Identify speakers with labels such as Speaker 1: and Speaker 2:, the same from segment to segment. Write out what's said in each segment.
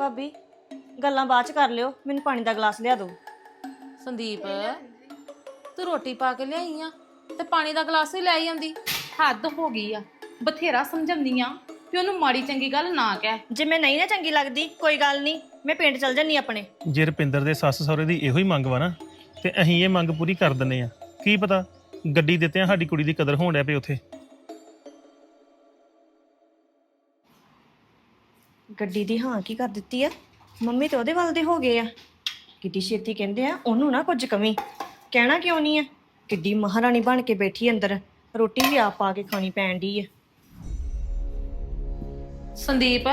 Speaker 1: ਭਾਬੀ ਗੱਲਾਂ ਬਾਅਦ ਚ ਕਰ ਲਿਓ ਮੈਨੂੰ ਪਾਣੀ ਦਾ ਗਲਾਸ ਲਿਆ ਦਿਓ।
Speaker 2: ਸੰਦੀਪ ਤੂੰ ਰੋਟੀ ਪਾ ਕੇ ਲਿਆਈ ਆ ਤੇ ਪਾਣੀ ਦਾ ਗਲਾਸ ਵੀ ਲੈ ਆਈ ਆਂਦੀ ਹੱਦ ਹੋ ਗਈ ਆ ਬਥੇਰਾ ਸਮਝਾਉਂਦੀ ਆ ਕਿ ਉਹਨੂੰ ਮਾੜੀ ਚੰਗੀ ਗੱਲ ਨਾ ਕਹਿ।
Speaker 1: ਜੇ ਮੈਂ ਨਹੀਂ ਨਾ ਚੰਗੀ ਲੱਗਦੀ ਕੋਈ ਗੱਲ ਨਹੀਂ ਮੈਂ ਪਿੰਡ ਚਲ ਜੰਨੀ ਆਪਣੇ।
Speaker 3: ਜੇ ਰੁਪਿੰਦਰ ਦੇ ਸੱਸ ਸਹੁਰੇ ਦੀ ਇਹੋ ਹੀ ਮੰਗ ਵਾ ਨਾ ਤੇ ਅਸੀਂ ਇਹ ਮੰਗ ਪੂਰੀ ਕਰ ਦਿੰਨੇ ਆ ਕੀ ਪਤਾ ਗੱਡੀ ਦਿੱਤਿਆਂ ਸਾਡੀ ਕੁੜੀ ਦੀ ਕਦਰ ਹੋਣ ਡਿਆ ਪਈ ਉੱਥੇ।
Speaker 1: ਗੱਡੀ ਦੀ ਹਾਂ ਕੀ ਕਰ ਦਿੱਤੀ ਆ? ਮੰਮੀ ਤੇ ਉਹਦੇ ਵੱਲ ਦੇ ਹੋ ਗਏ ਆ। ਕਿੱਡੀ ਛੇਤੀ ਕਹਿੰਦੇ ਆ ਉਹਨੂੰ ਨਾ ਕੁਝ ਕਮੀ। ਕਹਿਣਾ ਕਿਉਂ ਨਹੀਂ ਆ? ਕਿੱਡੀ ਮਹਾਰਾਣੀ ਬਣ ਕੇ ਬੈਠੀ ਅੰਦਰ। ਰੋਟੀ ਵੀ ਆਪ ਪਾ ਕੇ ਖਾਣੀ ਪੈਣ ਦੀ ਆ।
Speaker 2: ਸੰਦੀਪ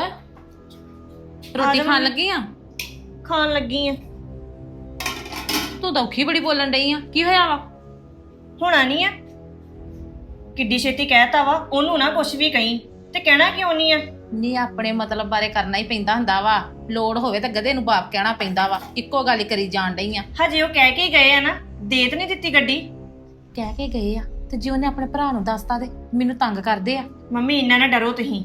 Speaker 2: ਰੋਟੀ ਖਾਣ ਲੱਗੀ ਆ?
Speaker 1: ਖਾਣ ਲੱਗੀ ਆ।
Speaker 2: ਤੂੰ ਤਾਂ ਔਖੀ ਬੜੀ ਬੋਲਣ ਡਈ ਆ। ਕੀ ਹੋਇਆ ਵਾ?
Speaker 1: ਹੋਣਾ ਨਹੀਂ ਆ। ਕਿੱਡੀ ਛੇਤੀ ਕਹਿਤਾ ਵਾ ਉਹਨੂੰ ਨਾ ਕੁਝ ਵੀ ਕਹੀਂ। ਤੇ ਕਹਿਣਾ ਕਿਉਂ ਨਹੀਂ ਆ?
Speaker 2: ਨਹੀਂ ਆਪਣੇ ਮਤਲਬ ਬਾਰੇ ਕਰਨਾ ਹੀ ਪੈਂਦਾ ਹੁੰਦਾ ਵਾ। ਲੋੜ ਹੋਵੇ ਤਾਂ ਗਧੇ ਨੂੰ ਬਾਪ ਕਹਿਣਾ ਪੈਂਦਾ ਵਾ। ਇੱਕੋ ਗੱਲ ਹੀ ਕਰੀ ਜਾਣ ਡਈ ਆ।
Speaker 1: ਹਜੇ ਉਹ ਕਹਿ ਕੇ ਗਏ ਆ ਨਾ ਦੇਤ ਨਹੀਂ ਦਿੱਤੀ ਗੱਡੀ?
Speaker 2: ਕਹਿ ਕੇ ਗਏ ਆ ਤੇ ਜੇ ਉਹਨੇ ਆਪਣੇ ਭਰਾ ਨੂੰ ਦੱਸਤਾ ਤੇ ਮੈਨੂੰ ਤੰਗ ਕਰਦੇ ਆ।
Speaker 1: ਮੰਮੀ ਇੰਨਾ ਨਾ ਡਰੋ ਤੁਸੀਂ।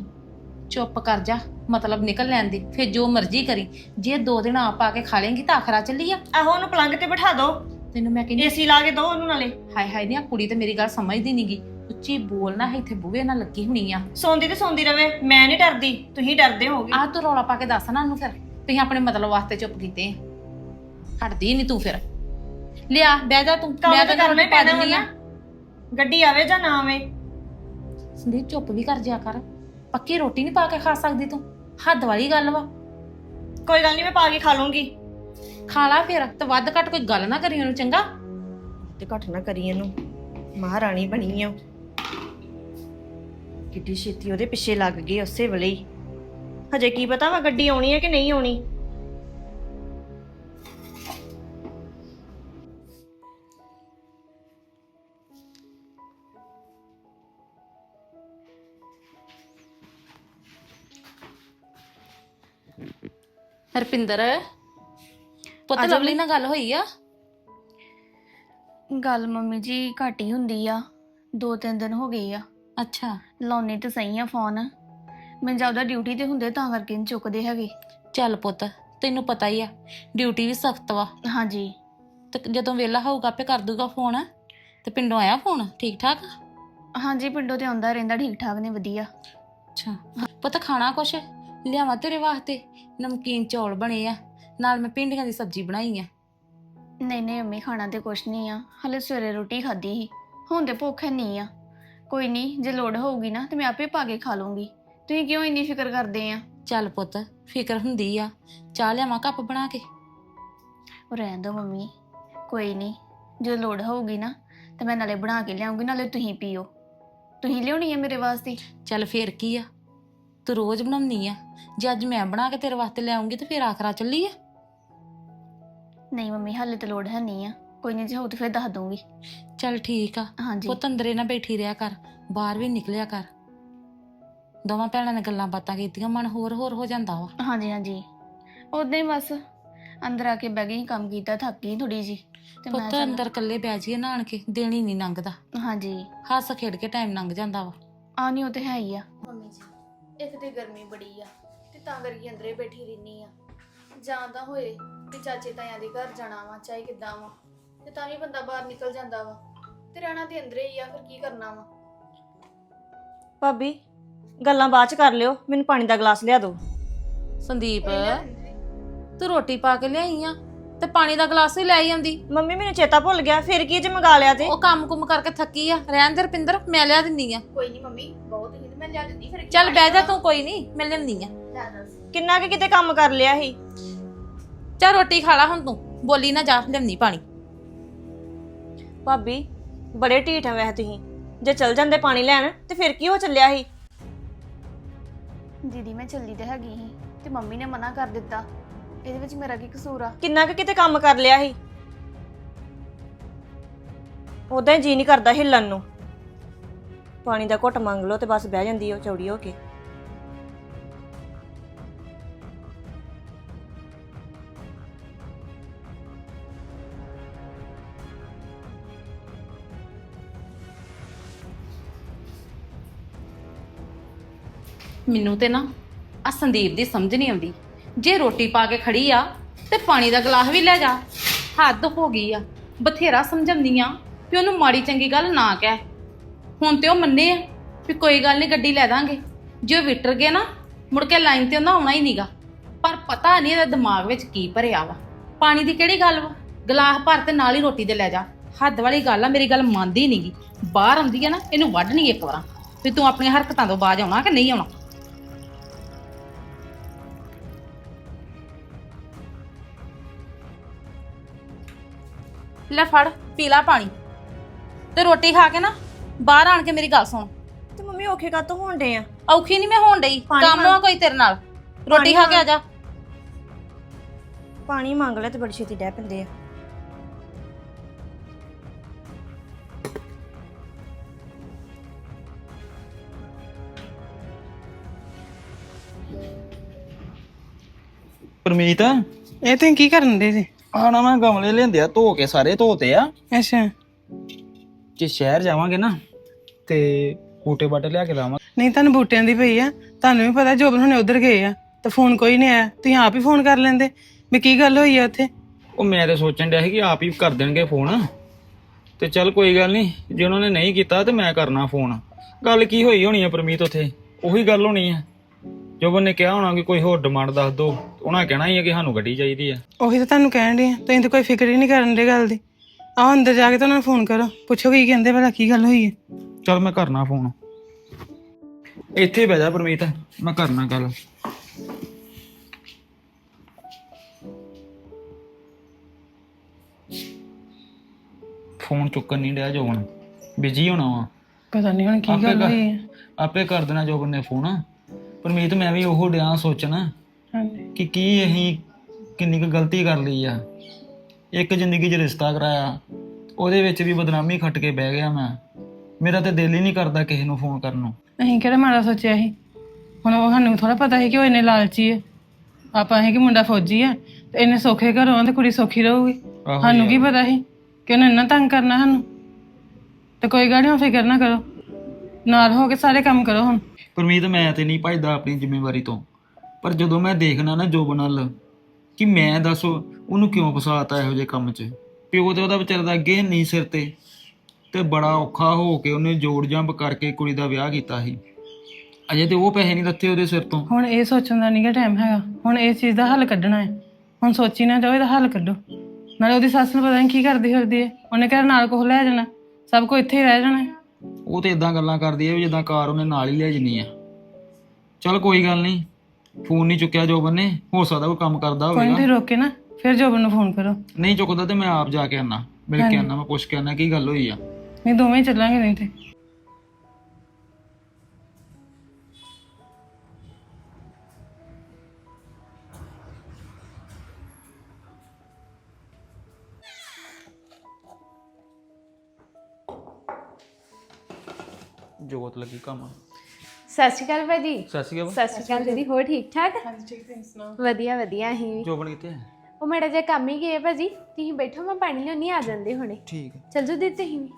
Speaker 2: ਚੁੱਪ ਕਰ ਜਾ ਮਤਲਬ ਨਿਕਲ ਲੈਣ ਦੀ ਫਿਰ ਜੋ ਮਰਜ਼ੀ ਕਰੀ। ਜੇ ਦੋ ਦਿਨ ਆਪ ਆ ਕੇ ਖਾ ਲੇਂਗੀ ਤਾਂ ਆਖਰਾ ਚੱਲੀ ਆ।
Speaker 1: ਆਹੋ ਉਹਨੂੰ ਪਲੰਗ ਤੇ ਬਿਠਾ ਦਿਓ
Speaker 2: ਤੈਨੂੰ ਮੈਂ ਕਹਿੰਦੀ
Speaker 1: ਏਸੀ ਲਾ ਕੇ ਦਿਓ ਉਹਨੂੰ ਨਾਲੇ।
Speaker 2: ਹਾਏ ਹਾਏ ਨੀ ਆ ਕੁੜੀ ਤੇ ਮੇਰੀ ਗੱਲ ਸਮਝਦੀ ਨਹੀਂਗੀ ਉੱਚੀ ਬੋਲਣਾ ਹੈ ਇੱਥੇ ਬੂਹੇ ਨਾਲ ਲੱਗੀ ਹੋਣੀ ਆ।
Speaker 1: ਸੌਂਦੀ ਤੇ ਸੌਂਦੀ ਰਵੇ ਮੈਂ ਨਹੀਂ ਡਰਦੀ ਤੁਸੀਂ ਡਰਦੇ ਹੋਗੇ
Speaker 2: ਆ ਤੂੰ ਰੌਲਾ ਪਾ ਕੇ ਦੱਸ ਨਾ ਉਹਨੂੰ ਫਿਰ ਤੁਸੀਂ ਆਪਣੇ ਮਤਲਬ ਵਾਸਤੇ ਚੁੱਪ ਕੀਤੇ। ਹਟਦੀ ਨਹੀਂ ਤੂੰ ਫਿਰ। ਲਿਆ ਬਹਿ ਜਾ ਤੂੰ
Speaker 1: ਕੰਮ
Speaker 2: ਮੈਂ
Speaker 1: ਤਾਂ ਕਰਨਾ ਹੀ
Speaker 2: ਪਾ
Speaker 1: ਪੈਣਾ
Speaker 2: ਦਿੰਦੀ ਆ।
Speaker 1: ਨਾ ਗੱਡੀ ਆਵੇ ਜਾਂ ਨਾ ਆਵੇ।
Speaker 2: ਸੰਦੀਪ ਚੁੱਪ ਵੀ ਕਰ ਜਾ ਕਰ। ਪੱਕੀ ਰੋਟੀ ਨਹੀਂ ਪਾ ਕੇ ਖਾ ਸਕਦੀ ਤੂੰ। ਹੱਦ ਵਾਲੀ ਗੱਲ ਵਾ।
Speaker 1: ਕੋਈ ਗੱਲ ਨਹੀਂ ਮੈਂ ਪਾ ਕੇ ਖਾ ਲੂੰਗੀ।
Speaker 2: ਖਾ ਲਾ ਫਿਰ ਤੇ ਵੱਧ ਘੱਟ ਕੋਈ ਗੱਲ ਨਾ ਕਰੀ ਉਹਨੂੰ ਚੰਗਾ?
Speaker 1: ਤੇ ਘੱਟ ਨਾ ਕਰੀ ਇਹਨੂੰ। ਮਹਾਰਾਣੀ ਬਣੀ ਆ। ਉਹ। ਕਿੱਡੀ ਛੇਤੀ ਉਹਦੇ ਪਿੱਛੇ ਲੱਗ ਗਈ ਉਸੇ ਵੇਲੇ ਹੀ। ਹਜੇ ਕੀ ਪਤਾ ਵਾ ਗੱਡੀ ਆਉਣੀ ਹੈ ਕਿ ਨਹੀਂ ਆਉਣੀ।
Speaker 2: ਹਰਪਿੰਦਰ ਪੁੱਤ ਲਵਲੀ ਨਾਲ ਗੱਲ ਹੋਈ ਆ?
Speaker 4: ਗੱਲ ਮੰਮੀ ਜੀ ਘੱਟ ਹੀ ਹੁੰਦੀ ਆ। ਦੋ ਤਿੰਨ ਦਿਨ ਹੋ ਗਏ ਆ।
Speaker 2: ਅੱਛਾ।
Speaker 4: ਲਾਉਣੇ ਤੇ ਸਹੀ ਆ ਫੋਨ। ਮੈਂ ਜ਼ਿਆਦਾ ਡਿਊਟੀ ਤੇ ਹੁੰਦੇ ਤਾਂ ਕਰਕੇ ਨਹੀਂ ਚੁੱਕਦੇ ਹੈਗੇ।
Speaker 2: ਚੱਲ ਪੁੱਤ ਤੈਨੂੰ ਪਤਾ ਹੀ ਆ ਡਿਊਟੀ ਵੀ ਸਖਤ ਵਾ।
Speaker 4: ਹਾਂਜੀ।
Speaker 2: ਤੇ ਜਦੋਂ ਵੇਲਾ ਹੋਊਗਾ ਆਪੇ ਕਰ ਦੂਗਾ ਫੋਨ। ਤੇ ਪਿੰਡੋਂ ਆਇਆ ਫੋਨ? ਠੀਕ ਠਾਕ?
Speaker 4: ਹਾਂਜੀ ਪਿੰਡੋਂ ਤੇ ਆਉਂਦਾ ਰਹਿੰਦਾ ਠੀਕ ਠਾਕ ਨੇ ਵਧੀਆ।
Speaker 2: ਅੱਛਾ। ਪੁੱਤ ਖਾਣਾ ਕੁਛ? ਲਿਆਵਾਂ ਤੇਰੇ ਵਾਸਤੇ? ਨਮਕੀਨ ਚੌਲ ਬਣੇ ਆ। ਨਾਲ ਮੈਂ ਭਿੰਡੀਆਂ ਦੀ ਸਬਜ਼ੀ ਬਣਾਈ ਆ।
Speaker 4: ਨਹੀਂ ਨਹੀਂ ਮੰਮੀ ਖਾਣਾ ਤੇ ਕੁਛ ਨਹੀਂ ਆ। ਹਲੇ ਸਵੇਰੇ ਰੋਟੀ ਖਾਧੀ ਸੀ। ਹੁਣ ਤੇ ਭੁੱਖ ਨਹੀਂ ਆ। ਕੋਈ ਨਹੀਂ ਜੇ ਲੋੜ ਹੋਊਗੀ ਨਾ ਤੇ ਮੈਂ ਆਪੇ ਪਾ ਕੇ ਖਾ ਲੂੰਗੀ ਤੁਸੀਂ ਕਿਉਂ ਇੰਨੀ ਫਿਕਰ ਕਰਦੇ ਆ?
Speaker 2: ਚੱਲ ਪੁੱਤ ਫਿਕਰ ਹੁੰਦੀ ਆ। ਚਾਹ ਲਿਆਵਾਂ ਕੱਪ ਬਣਾ ਕੇ?
Speaker 4: ਉਹ ਰਹਿਣ ਦਿਓ ਮੰਮੀ ਕੋਈ ਨਹੀਂ ਜੇ ਲੋੜ ਹੋਊਗੀ ਨਾ ਤੇ ਮੈਂ ਨਾਲੇ ਬਣਾ ਕੇ ਲਿਆਉਂਗੀ ਨਾਲੇ ਤੁਸੀਂ ਪੀਓ। ਤੁਸੀਂ ਲਿਆਉਣੀ ਆ ਮੇਰੇ ਵਾਸਤੇ?
Speaker 2: ਚੱਲ ਫੇਰ ਕੀ ਆ? ਤੂੰ ਰੋਜ਼ ਬਣਾਉਣੀ ਆ। ਜੇ ਅੱਜ ਮੈਂ ਬਣਾ ਕੇ ਤੇਰੇ ਵਾਸਤੇ ਲਿਆਉਂਗੀ ਤੇ ਫੇਰ ਆਖਰਾ ਚੱਲੀ ਆ?
Speaker 4: ਨਹੀਂ ਮੰਮੀ ਹਾਲੇ ਤੇ ਲੋੜ ਹੈ ਨਹੀਂ ਆ। ਕੋਈ ਨਹੀਂ ਜੇ ਹੋਊ ਤੇ ਫਿਰ ਦੱਸ ਦੂੰਗੀ
Speaker 2: ਚੱਲ ਠੀਕ ਆ।
Speaker 4: ਹਾਂਜੀ।
Speaker 2: ਪੁੱਤ ਅੰਦਰੇ ਨਾ ਬੈਠੀ ਰਿਹਾ ਕਰ ਬਾਹਰ ਵੀ ਨਿਕਲਿਆ ਕਰ। ਦੋਵਾਂ ਭੈਣਾਂ ਨੇ ਗੱਲਾਂ ਬਾਤਾਂ ਕੀਤੀਆਂ ਮਨ ਹੋਰ ਹੋਰ ਹੋ ਜਾਂਦਾ ਵਾ।
Speaker 4: ਹਾਂਜੀ ਹਾਂਜੀ। ਉਦਾਂ ਹੀ ਬਸ ਅੰਦਰ ਆ ਕੇ ਬਹਿ ਗਈ ਕੰਮ ਕੀਤਾ ਥੱਕ ਗਈ ਥੋੜੀ ਜੀ ਤੇ ਮੈਂ
Speaker 2: ਪੁੱਤ
Speaker 4: ਚੱਲ-
Speaker 2: ਅੰਦਰ ਇਕੱਲੇ ਬਹਿ ਜੀਏ ਨਾਣ ਕੇ ਦਿਨ ਹੀ ਨਹੀਂ ਲੰਘਦਾ।
Speaker 4: ਹਾਂਜੀ।
Speaker 2: ਹੱਸ ਖੇਡ ਕੇ ਟਾਈਮ ਲੰਘ ਜਾਂਦਾ ਵਾ।
Speaker 4: ਆ ਨਹੀਂ ਉਹ ਤੇ ਹੈ ਹੀ ਆ। ਮੰਮੀ ਜੀ ਇੱਕ ਤੇ ਗਰਮੀ ਬੜੀ ਆ ਤੇ ਤਾਂ ਕਰਕੇ ਅੰਦਰੇ ਬੈਠੀ ਰਹਿਨੀ ਆ। ਜਾਂ ਤਾਂ ਹੋਏ ਕਿ ਚਾਚੇ ਤਾਇਆਂ ਦੇ ਘਰ ਜਾਣਾ ਵਾ ਚਾਹੇ ਕਿੱਦਾਂ ਵਾ। ਤੇ ਤਾਂ ਵੀ ਬੰਦਾ ਬਾਹਰ ਨਿਕਲ ਜਾਂਦਾ ਵਾ ਤੇ ਰਹਿਣਾ ਤੇ ਅੰਦਰੇ ਹੀ ਆ ਫਿਰ ਕੀ ਕਰਨਾ ਵਾ?
Speaker 1: ਭਾਬੀ ਗੱਲਾਂ ਬਾਅਦ ਚ ਕਰ ਲਿਓ ਮੈਨੂੰ ਪਾਣੀ ਦਾ ਗਲਾਸ ਲਿਆ ਦਿਓ
Speaker 2: ਸੰਦੀਪ ਤੂੰ ਰੋਟੀ ਪਾ ਕੇ ਲਿਆਈ ਆ ਤੇ ਪਾਣੀ ਦਾ ਗਲਾਸ ਵੀ ਲੈ ਆਈ ਆਂਦੀ।
Speaker 1: ਮੰਮੀ ਮੈਨੂੰ ਚੇਤਾ ਭੁੱਲ ਗਿਆ ਫਿਰ ਕੀ ਜੇ ਮੰਗਾ ਲਿਆ ਤੇ
Speaker 2: ਉਹ ਕੰਮ ਕੁਮ ਕਰਕੇ ਥੱਕੀ ਆ ਰਹਿਣ ਦੇ ਰਪਿੰਦਰ ਮੈਂ ਲਿਆ ਦਿੰਨੀ ਆ।
Speaker 4: ਕੋਈ ਨਹੀਂ ਮੰਮੀ ਬਹੁਤ ਹੀ ਮੈਂ ਲਿਆ ਦਿੰਦੀ ਫਿਰ
Speaker 2: ਚੱਲ ਬਹਿ ਜਾ ਤੂੰ ਕੋਈ ਨਹੀਂ ਮੈਂ ਲਿਆਉਂਦੀ ਆ।
Speaker 4: ਲੈ ਦੱਸ।
Speaker 1: ਕਿੰਨਾ ਕਿ ਕਿਤੇ ਕੰਮ ਕਰ ਲਿਆ ਸੀ?
Speaker 2: ਚੱਲ ਰੋਟੀ ਖਾ ਲਾ ਹੁਣ ਤੂੰ ਬੋਲੀ ਨਾ ਜਾ ਲਿਆਉਂਦੀ ਪਾਣੀ।
Speaker 1: ਭਾਬੀ ਬੜੇ ਢੀਠ ਆ ਵੈਸੇ ਤੁਸੀਂ। ਜੇ ਚਲ ਜਾਂਦੇ ਪਾਣੀ ਲੈਣ ਤੇ ਫਿਰ ਕੀ ਹੋ ਚੱਲਿਆ ਸੀ?
Speaker 4: ਦੀਦੀ ਮੈਂ ਚੱਲੀ ਤੇ ਹੈਗੀ ਸੀ ਤੇ ਮੰਮੀ ਨੇ ਮਨਾ ਕਰ ਦਿੱਤਾ। ਇਹਦੇ ਵਿੱਚ ਮੇਰਾ ਕੀ ਕਸੂਰ ਆ?
Speaker 1: ਕਿੰਨਾ ਕਿ ਕਿਤੇ ਕੰਮ ਕਰ ਲਿਆ ਸੀ? ਉਦਾਂ ਹੀ ਜੀ ਨਹੀਂ ਕਰਦਾ ਹਿੱਲਣ ਨੂੰ। ਪਾਣੀ ਦਾ ਘੁੱਟ ਮੰਗ ਲਓ ਤੇ ਬਸ ਬਹਿ ਜਾਂਦੀ ਉਹ ਚੌੜੀ ਹੋ ਕੇ।
Speaker 2: ਮੈਨੂੰ ਤੇ ਨਾ ਆ ਸੰਦੀਪ ਦੀ ਸਮਝ ਨਹੀਂ ਆਉਂਦੀ। ਜੇ ਰੋਟੀ ਪਾ ਕੇ ਖੜੀ ਆ, ਤੇ ਪਾਣੀ ਦਾ ਗਲਾਸ ਵੀ ਲੈ ਜਾ। ਹੱਦ ਹੋ ਗਈ ਆ। ਬਥੇਰਾ ਸਮਝਾਉਂਦੀ ਆ ਵੀ ਉਹਨੂੰ ਮਾੜੀ ਚੰਗੀ ਗੱਲ ਨਾ ਕਹਿ। ਹੁਣ ਤੇ ਉਹ ਮੰਨੇ ਆ ਵੀ ਕੋਈ ਗੱਲ ਨਹੀਂ, ਗੱਡੀ ਲੈ ਦਾਂਗੇ। ਜੇ ਉਹ ਵਿਟਰ ਗਿਆ ਨਾ, ਮੁੜ ਕੇ ਲਾਈਨ ਤੇ ਉਹਨਾਂ ਆਉਣਾ ਹੀ ਨਹੀਂਗਾ ਪਰ ਪਤਾ ਨਹੀਂ ਇਹਦਾ ਦਿਮਾਗ ਵਿੱਚ ਕੀ ਭਰਿਆ ਵਾ। ਪਾਣੀ ਦੀ ਕਿਹੜੀ ਗੱਲ ਵਾ? ਗਲਾਸ ਭਰ ਤੇ ਨਾਲ ਹੀ ਰੋਟੀ 'ਤੇ ਲੈ ਜਾ। ਹੱਦ ਵਾਲੀ ਗੱਲ ਆ, ਮੇਰੀ ਗੱਲ ਮੰਨਦੀ ਨਹੀਂਗੀ ਬਾਹਰ ਆਉਂਦੀ ਆ ਨਾ, ਇਹਨੂੰ ਵੱਢਣੀ ਇੱਕ ਵਾਰਾਂ। ਵੀ ਤੂੰ ਆਪਣੀਆਂ ਹਰਕਤਾਂ ਤੋਂ ਬਾਜ ਆਉਣਾ ਕਿ ਨਹੀਂ ਆਉਣਾ? ਲੈ ਫੜ ਪੀ ਲਾ ਪਾਣੀ। ਤੇ ਰੋਟੀ ਖਾ ਕੇ ਨਾ ਬਾਹਰ ਆਣ ਕੇ ਮੇਰੀ ਗੱਲ ਸੁਣ।
Speaker 1: ਤੇ ਮੰਮੀ ਔਖੇ ਕਾਤੋਂ ਹੋਣ ਡੇ ਆ?
Speaker 2: ਔਖੀ ਨਹੀਂ ਮੈਂ ਹੋਣ ਡਈ।
Speaker 1: ਪਾਣੀ
Speaker 2: ਕੰਮ ਆ ਕੋਈ ਤੇਰੇ ਨਾਲ। ਰੋਟੀ ਖਾ ਕੇ ਆ ਜਾ।
Speaker 1: ਪਾਣੀ ਮੰਗ ਲੈ ਤੇ ਬੜੀ ਛੇਤੀ ਡਹਿ ਪੈਂਦੇ ਆ।
Speaker 5: ਪਰਮੀਤ?
Speaker 6: ਇਹ ਤੁਸੀਂ ਕੀ ਕਰਨ ਦੇ ਜੀ?
Speaker 5: ਆ ਨਾ ਮੈਂ ਗਮਲੇ ਲਿਆਂਦੇ ਆ ਧੋ ਕੇ ਸਾਰੇ ਧੋਤੇ ਆ।
Speaker 6: ਅੱਛਾ।
Speaker 5: ਜੇ ਸ਼ਹਿਰ ਜਾਵਾਂਗੇ ਨਾ ਤੇ ਬੂਟੇ ਬਾਟੇ ਲਿਆ ਕੇ ਲਾਵਾਂ।
Speaker 6: ਨਹੀਂ ਤੁਹਾਨੂੰ ਬੂਟਿਆਂ ਦੀ ਪਈ ਆ। ਤੁਹਾਨੂੰ ਵੀ ਪਤਾ ਜੋਬਨ ਹੁਣੇ ਉਧਰ ਗਏ ਆ ਤੇ ਫੋਨ ਕੋਈ ਨਹੀਂ ਆਇਆ। ਤੁਸੀਂ ਆਪ ਹੀ ਫੋਨ ਕਰ ਲੈਂਦੇ ਵੀ ਕੀ ਗੱਲ ਹੋਈ ਆ ਉੱਥੇ।
Speaker 5: ਉਹ ਮੈਂ ਤੇ ਸੋਚਣ ਡਿਆ ਸੀ ਕਿ ਆਪ ਹੀ ਕਰ ਦੇਣਗੇ ਫੋਨ। ਤੇ ਚੱਲ ਕੋਈ ਗੱਲ ਨਹੀਂ ਜੇ ਉਹਨਾਂ ਨੇ ਨਹੀਂ ਕੀਤਾ ਤੇ ਮੈਂ ਕਰਨਾ ਫੋਨ। ਗੱਲ ਕੀ ਹੋਈ ਹੋਣੀ ਆ ਪਰਮੀਤ ਉੱਥੇ? ਉਹੀ ਗੱਲ ਹੋਣੀ ਆ। ਜੋਬਨ ਨੇ ਕਿਹਾ ਹੋਣਾ ਕਿ ਕੋਈ ਹੋਰ ਡਿਮਾਂਡ ਦੱਸ ਦੋ ਉਹਨਾਂ ਕਹਿਣਾ ਹੀ ਆ ਕਿ ਸਾਨੂੰ ਗੱਡੀ ਚਾਹੀਦੀ ਆ।
Speaker 6: ਉਹੀ ਤਾਂ ਤੁਹਾਨੂੰ ਕਹਿਣ ਦੇ ਆ। ਤੁਸੀਂ ਤਾਂ ਕੋਈ ਫਿਕਰ ਹੀ ਨਹੀਂ ਕਰਨ ਦੇ ਗੱਲ ਦੀ। ਆਹ ਅੰਦਰ ਜਾ ਕੇ ਤਾਂ ਉਹਨਾਂ ਨੂੰ ਫੋਨ ਕਰੋ। ਪੁੱਛੋ ਕੀ ਕਹਿੰਦੇ ਭਲਾ ਕੀ ਗੱਲ ਹੋਈ ਹੈ
Speaker 5: ਚੱਲ ਮੈਂ ਕਰਨਾ ਫੋਨ ਇੱਥੇ ਬਹਿ ਜਾ ਪਰਮੀਤ ਮੈਂ ਕਰਨਾ ਗੱਲ। ਫੋਨ ਚੁੱਕਣ ਨਹੀਂ ਡਿਆ ਜੋਬਨ। ਬਿਜ਼ੀ ਹੋਣਾ ਵਾ।
Speaker 6: ਪਤਾ ਨਹੀਂ ਹੁਣ ਕੀ ਗੱਲ
Speaker 5: ਕਰ-
Speaker 6: ਹੋਈ ਹੈ
Speaker 5: ਆਪੇ ਕਰ ਦੇਣਾ ਜੋਬਨ ਨੇ ਫੋਨ ਪਰਮੀਤ ਮੈਂ ਵੀ ਉਹ ਡਿਆ ਸੋਚਣਾ
Speaker 6: ਹਾਂਜੀ।
Speaker 5: ਕਿ ਕੀ ਅਸੀਂ ਕਿੰਨੀ ਕੁ ਗਲਤੀ ਕਰ ਲਈ ਆ। ਇੱਕ ਜ਼ਿੰਦਗੀ 'ਚ ਰਿਸ਼ਤਾ ਕਰਾਇਆ ਉਹਦੇ ਵਿੱਚ ਵੀ ਬਦਨਾਮੀ ਖੱਟ ਕੇ ਬਹਿ ਗਿਆ ਮੈਂ। ਮੇਰਾ ਤੇ ਦਿਲ ਹੀ ਨਹੀਂ ਕਰਦਾ ਕਿਸੇ ਨੂੰ ਫੋਨ ਕਰਨ ਨੂੰ।
Speaker 6: ਅਸੀਂ ਕਿਹੜਾ ਮਾੜਾ ਸੋਚਿਆ ਸੀ? ਹੁਣ ਉਹ ਸਾਨੂੰ ਥੋੜਾ ਪਤਾ ਸੀ ਕਿ ਉਹ ਇੰਨੇ ਲਾਲਚੀ ਹੈ ਆਪਾਂ ਇਹ ਕਿ ਮੁੰਡਾ ਫੌਜੀ ਹੈ ਤੇ ਇੰਨੇ ਸੌਖੇ ਘਰੋਂ ਆ ਤੇ ਕੁੜੀ ਸੌਖੀ ਰਹੂਗੀ।
Speaker 5: ਆਹੋ
Speaker 6: ਸਾਨੂੰ ਕੀ ਪਤਾ ਸੀ ਕਿ ਉਹਨੇ ਇੰਨਾ ਤੰਗ ਕਰਨਾ ਸਾਨੂੰ। ਤੇ ਕੋਈ ਗੱਲ ਨਹੀਂ ਫਿਕਰ ਨਾ ਕਰੋ। ਨਾਲ ਹੋ ਕੇ ਸਾਰੇ ਕੰਮ ਕਰੋ ਹੁਣ।
Speaker 5: ਪਰਮੀਤ, ਮੈਂ ਤੇ ਨਹੀਂ ਭੱਜਦਾ ਆਪਣੀ ਜ਼ਿੰਮੇਵਾਰੀ ਤੋਂ। ਪਰ ਜਦੋਂ ਮੈਂ ਦੇਖਣਾ ਨਾ ਜੋਬ ਨਾਲ ਕਿ ਮੈਂ ਦੱਸ ਉਹਨੂੰ ਕਿਉਂ ਫਸਾਤਾ ਇਹੋ ਜਿਹੇ ਕੰਮ 'ਚ? ਪਿਓ ਤੇ ਉਹਦਾ ਵਿਚਾਰਾ ਦਾ ਅੱਗੇ ਨਹੀਂ ਸਿਰ ਤੇ। ਤੇ ਬੜਾ ਔਖਾ ਹੋ ਕੇ ਉਹਨੇ ਜੋੜ ਜੰਪ ਕਰਕੇ ਕੁੜੀ ਦਾ ਵਿਆਹ ਕੀਤਾ ਸੀ। ਅਜੇ ਤੇ ਉਹ ਪੈਸੇ ਨਹੀਂ ਦਿੱਤੇ ਉਹਦੇ ਸਿਰ ਤੋਂ।
Speaker 6: ਹੁਣ ਇਹ ਸੋਚਣ ਦਾ ਨਹੀਂਗਾ ਟਾਈਮ ਹੈਗਾ। ਹੁਣ ਇਸ ਚੀਜ਼ ਦਾ ਹੱਲ ਕੱਢਣਾ ਹੈ। ਹੁਣ ਸੋਚੀ ਨਾ ਜਾਓ, ਇਹਦਾ ਹੱਲ ਕੱਢੋ। ਨਾਲੇ ਉਹਦੀ ਸੱਸ ਨੂੰ ਪਤਾ ਨਹੀਂ ਕੀ ਕਰਦੀ ਫਿਰਦੀ ਹੈ। ਉਹਨੇ ਘਰ ਨਾਲ ਕੋਹ ਲੈ ਜਾਣਾ। ਸਭ ਕੁਝ ਇੱਥੇ ਹੀ ਰਹਿ ਜਾਣਾ
Speaker 5: ਉਹ ਤੇ ਇਦਾਂ ਗੱਲਾਂ ਕਰਦੀ ਹੈ ਵੀ ਜਿੱਦਾਂ ਕਾਰ ਉਹਨੇ ਨਾਲ ਹੀ ਲੈ ਜਣੀ ਆ। ਚਲ ਕੋਈ ਗੱਲ ਨਹੀਂ ਫੋਨ ਨਹੀਂ ਚੁੱਕਿਆ ਜੋਬਨ ਨੇ ਹੋ ਸਕਦਾ ਕੋਈ ਕੰਮ ਕਰਦਾ
Speaker 6: ਕੋਈ ਨਹੀਂ
Speaker 5: ਹੋਵੇਗਾ
Speaker 6: ਤੁਸੀਂ ਰੋਕ ਕੇ ਨਾ ਫਿਰ ਜੋਬਨ ਨੂੰ ਫੋਨ ਕਰੋ।
Speaker 5: ਨਹੀਂ ਚੁੱਕਦਾ ਤੇ ਮੈਂ ਆਪ ਜਾ ਕੇ ਆਣਾ ਮਿਲ ਕੇ ਆਣਾ ਮੈਂ ਪੁੱਛ ਕੇ ਆਣਾ ਕੀ ਗੱਲ ਹੋਈ ਆ।
Speaker 6: ਨਹੀਂ ਦੋਵੇਂ ਹੀ ਚੱਲਾਂਗੇ ਨਹੀਂ ਤੇ।
Speaker 5: ਜੋਤ ਲੱਗੀ ਕੰਮ।
Speaker 7: ਸਤਿ ਸ਼੍ਰੀ ਅਕਾਲ ਭਾਜੀ।
Speaker 5: ਸਤਿ ਸ਼੍ਰੀ ਅਕਾਲ।
Speaker 7: ਸਤਿ ਸ਼੍ਰੀ ਅਕਾਲ ਦੀਦੀ ਹੋਰ ਠੀਕ ਠਾਕ? ਹਾਂਜੀ ਠੀਕ ਤੁਸੀਂ ਸੁਣਾਓ? ਵਧੀਆ ਵਧੀਆ ਵੀ।
Speaker 5: ਜੋਬਨ ਕਿੱਥੇ ਹੈ?
Speaker 7: ਉਹ ਮੇਰਾ ਜਿਹਾ ਕੰਮ ਹੀ ਗਏ ਭਾਜੀ। ਤੁਸੀਂ ਬੈਠੋ ਮੈਂ ਪਾਣੀ ਲਿਆਉਣੀ ਆ ਜਾਂਦੇ ਹੁਣੇ।
Speaker 5: ਠੀਕ ਹੈ।
Speaker 7: ਚੱਲ ਜੋ ਦੀ ਤੁਸੀਂ ਵੀ।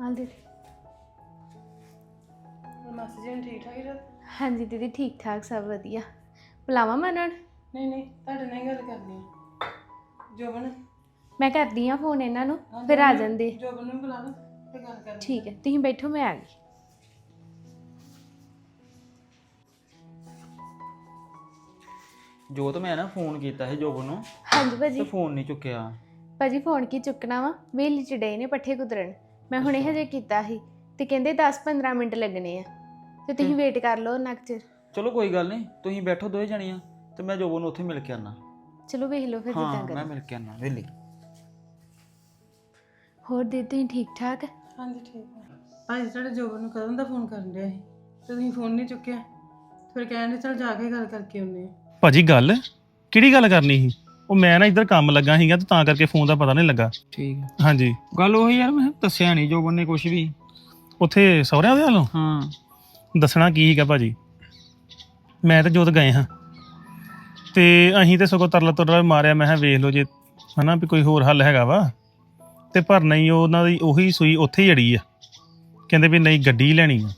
Speaker 7: ਆਲ ਦੀਦੀ।
Speaker 6: ਮਾਸੀ ਜੀ ਠੀਕ ਠਾਕ ਹੀ
Speaker 7: ਹਾਂਜੀ ਦੀਦੀ ਠੀਕ ਠਾਕ ਸਭ ਵਧੀਆ। ਬੁਲਾਵਾਂ ਮੈਂ ਉਹਨਾਂ ਨੂੰ?
Speaker 6: ਨਹੀਂ ਨਹੀਂ ਤੁਹਾਡੇ ਨਾਲ ਹੀ ਗੱਲ ਕਰਨੀ ਹੈ ਜੋਬਨ।
Speaker 7: ਮੈਂ ਕਰਦੀ ਆ ਫੋਨ ਇਹਨਾਂ ਨੂੰ ਫਿਰ ਆ ਜਾਂਦੇ।
Speaker 6: ਜੋਬਨ ਨੂੰ ਬੁਲਾ ਲਓ ਤੇ ਗੱਲ ਕਰਨੀ।
Speaker 7: ਠੀਕ ਹੈ ਤੁਸੀਂ ਬੈਠੋ ਮੈਂ ਆ ਗਈ।
Speaker 5: ਜੋਤ ਮੈਂ ਨਾ ਫੋਨ ਕੀਤਾ ਸੀ ਜੋਬਨ ਨੂੰ
Speaker 7: ਹਾਂਜੀ
Speaker 5: ਤੇ
Speaker 7: ਭਾਜੀ
Speaker 5: ਫੋਨ ਨਹੀਂ ਚੁੱਕਿਆ।
Speaker 7: ਭਾਜੀ ਫੋਨ ਕੀ ਚੁੱਕਣਾ ਵਾ? ਵੇਲੀ ਚ ਡੇ ਨੇ ਪੱਠੇ ਕੁਤਰਨ ਮੈਂ ਹੁਣੇ ਹਜੇ ਕੀਤਾ ਸੀ ਤੇ ਕਹਿੰਦੇ 10-15 ਮਿੰਟ ਲੱਗਣੇ ਆ। ਤੇ ਤੁਸੀਂ ਵੇਟ ਕਰ ਲਓ ਨੱਕ ਚ।
Speaker 5: ਚਲੋ ਕੋਈ ਗੱਲ ਨਹੀਂ ਤੁਸੀਂ ਬੈਠੋ ਦੋਵੇਂ ਜਣੀਆਂ ਤੇ ਮੈਂ ਜੋਬਨ ਨੂੰ ਉੱਥੇ ਮਿਲ ਕੇ ਆਣਾ
Speaker 7: ਚਲੋ ਵੇਖ ਲਓ ਫਿਰ
Speaker 5: ਹਾਂ
Speaker 7: ਜਿੱਦਾਂ
Speaker 5: ਮੈਂ
Speaker 7: ਕਰੋ।
Speaker 5: ਮਿਲ ਕੇ ਆਣਾ ਵੇਲੀ।
Speaker 7: ਹੋਰ ਦੀ ਤੁਸੀਂ ਠੀਕ ਠਾਕ?
Speaker 6: ਹਾਂਜੀ ਠੀਕ ਹੈ ਭਾਜੀ ਤੁਹਾਡੇ ਜੋਬਨ ਨੂੰ ਕਦੋਂ ਦਾ ਫੋਨ ਕਰਨ ਸੀ? ਤੇ ਤੁਸੀਂ ਫੋਨ ਨਹੀਂ ਚੁੱਕਿਆ? ਫਿਰ ਕਹਿੰਦੇ ਚਲ ਜਾ ਕੇ ਗੱਲ ਕਰਕੇ ਆਉਂਦੇ
Speaker 3: ਭਾਜੀ ਗੱਲ? ਕਿਹੜੀ ਗੱਲ ਕਰਨੀ ਸੀ? ਉਹ ਮੈਂ ਨਾ ਇੱਧਰ ਕੰਮ ਲੱਗਾ ਸੀਗਾ ਤੇ ਤਾਂ ਕਰਕੇ ਫੋਨ ਦਾ ਪਤਾ ਨਹੀਂ ਲੱਗਾ।
Speaker 5: ਠੀਕ ਹੈ
Speaker 3: ਹਾਂਜੀ।
Speaker 5: ਗੱਲ ਉਹੀ ਯਾਰ ਮੈਂ ਦੱਸਿਆ ਨਹੀਂ ਜੋਬਨ ਨੇ ਕੁਝ ਵੀ।
Speaker 3: ਉੱਥੇ ਸਹੁਰਿਆਂ ਦੇ ਵੱਲੋਂ?
Speaker 5: ਹਾਂ।
Speaker 3: ਦੱਸਣਾ ਕੀ ਸੀਗਾ ਭਾਜੀ? ਮੈਂ ਤੇ ਜੋਤ ਗਏ ਹਾਂ। ਤੇ ਅਸੀਂ ਤੇ ਸਗੋਂ ਤਰਲਾ ਤੁਰਲਾ ਮਾਰਿਆ ਮੈਂ ਕਿਹਾ ਵੇਖ ਲਓ ਜੇ ਹਨਾ ਵੀ ਕੋਈ ਹੋਰ ਹੱਲ ਹੈਗਾ ਵਾ। ਤੇ ਪਰ ਨਹੀਂ ਉਹਨਾਂ ਦੀ ਉਹੀ ਸੂਈ ਉੱਥੇ ਹੀ ਅੜੀ ਆ। ਕਹਿੰਦੇ ਵੀ ਨਹੀਂ ਗੱਡੀ ਲੈਣੀ ਆ।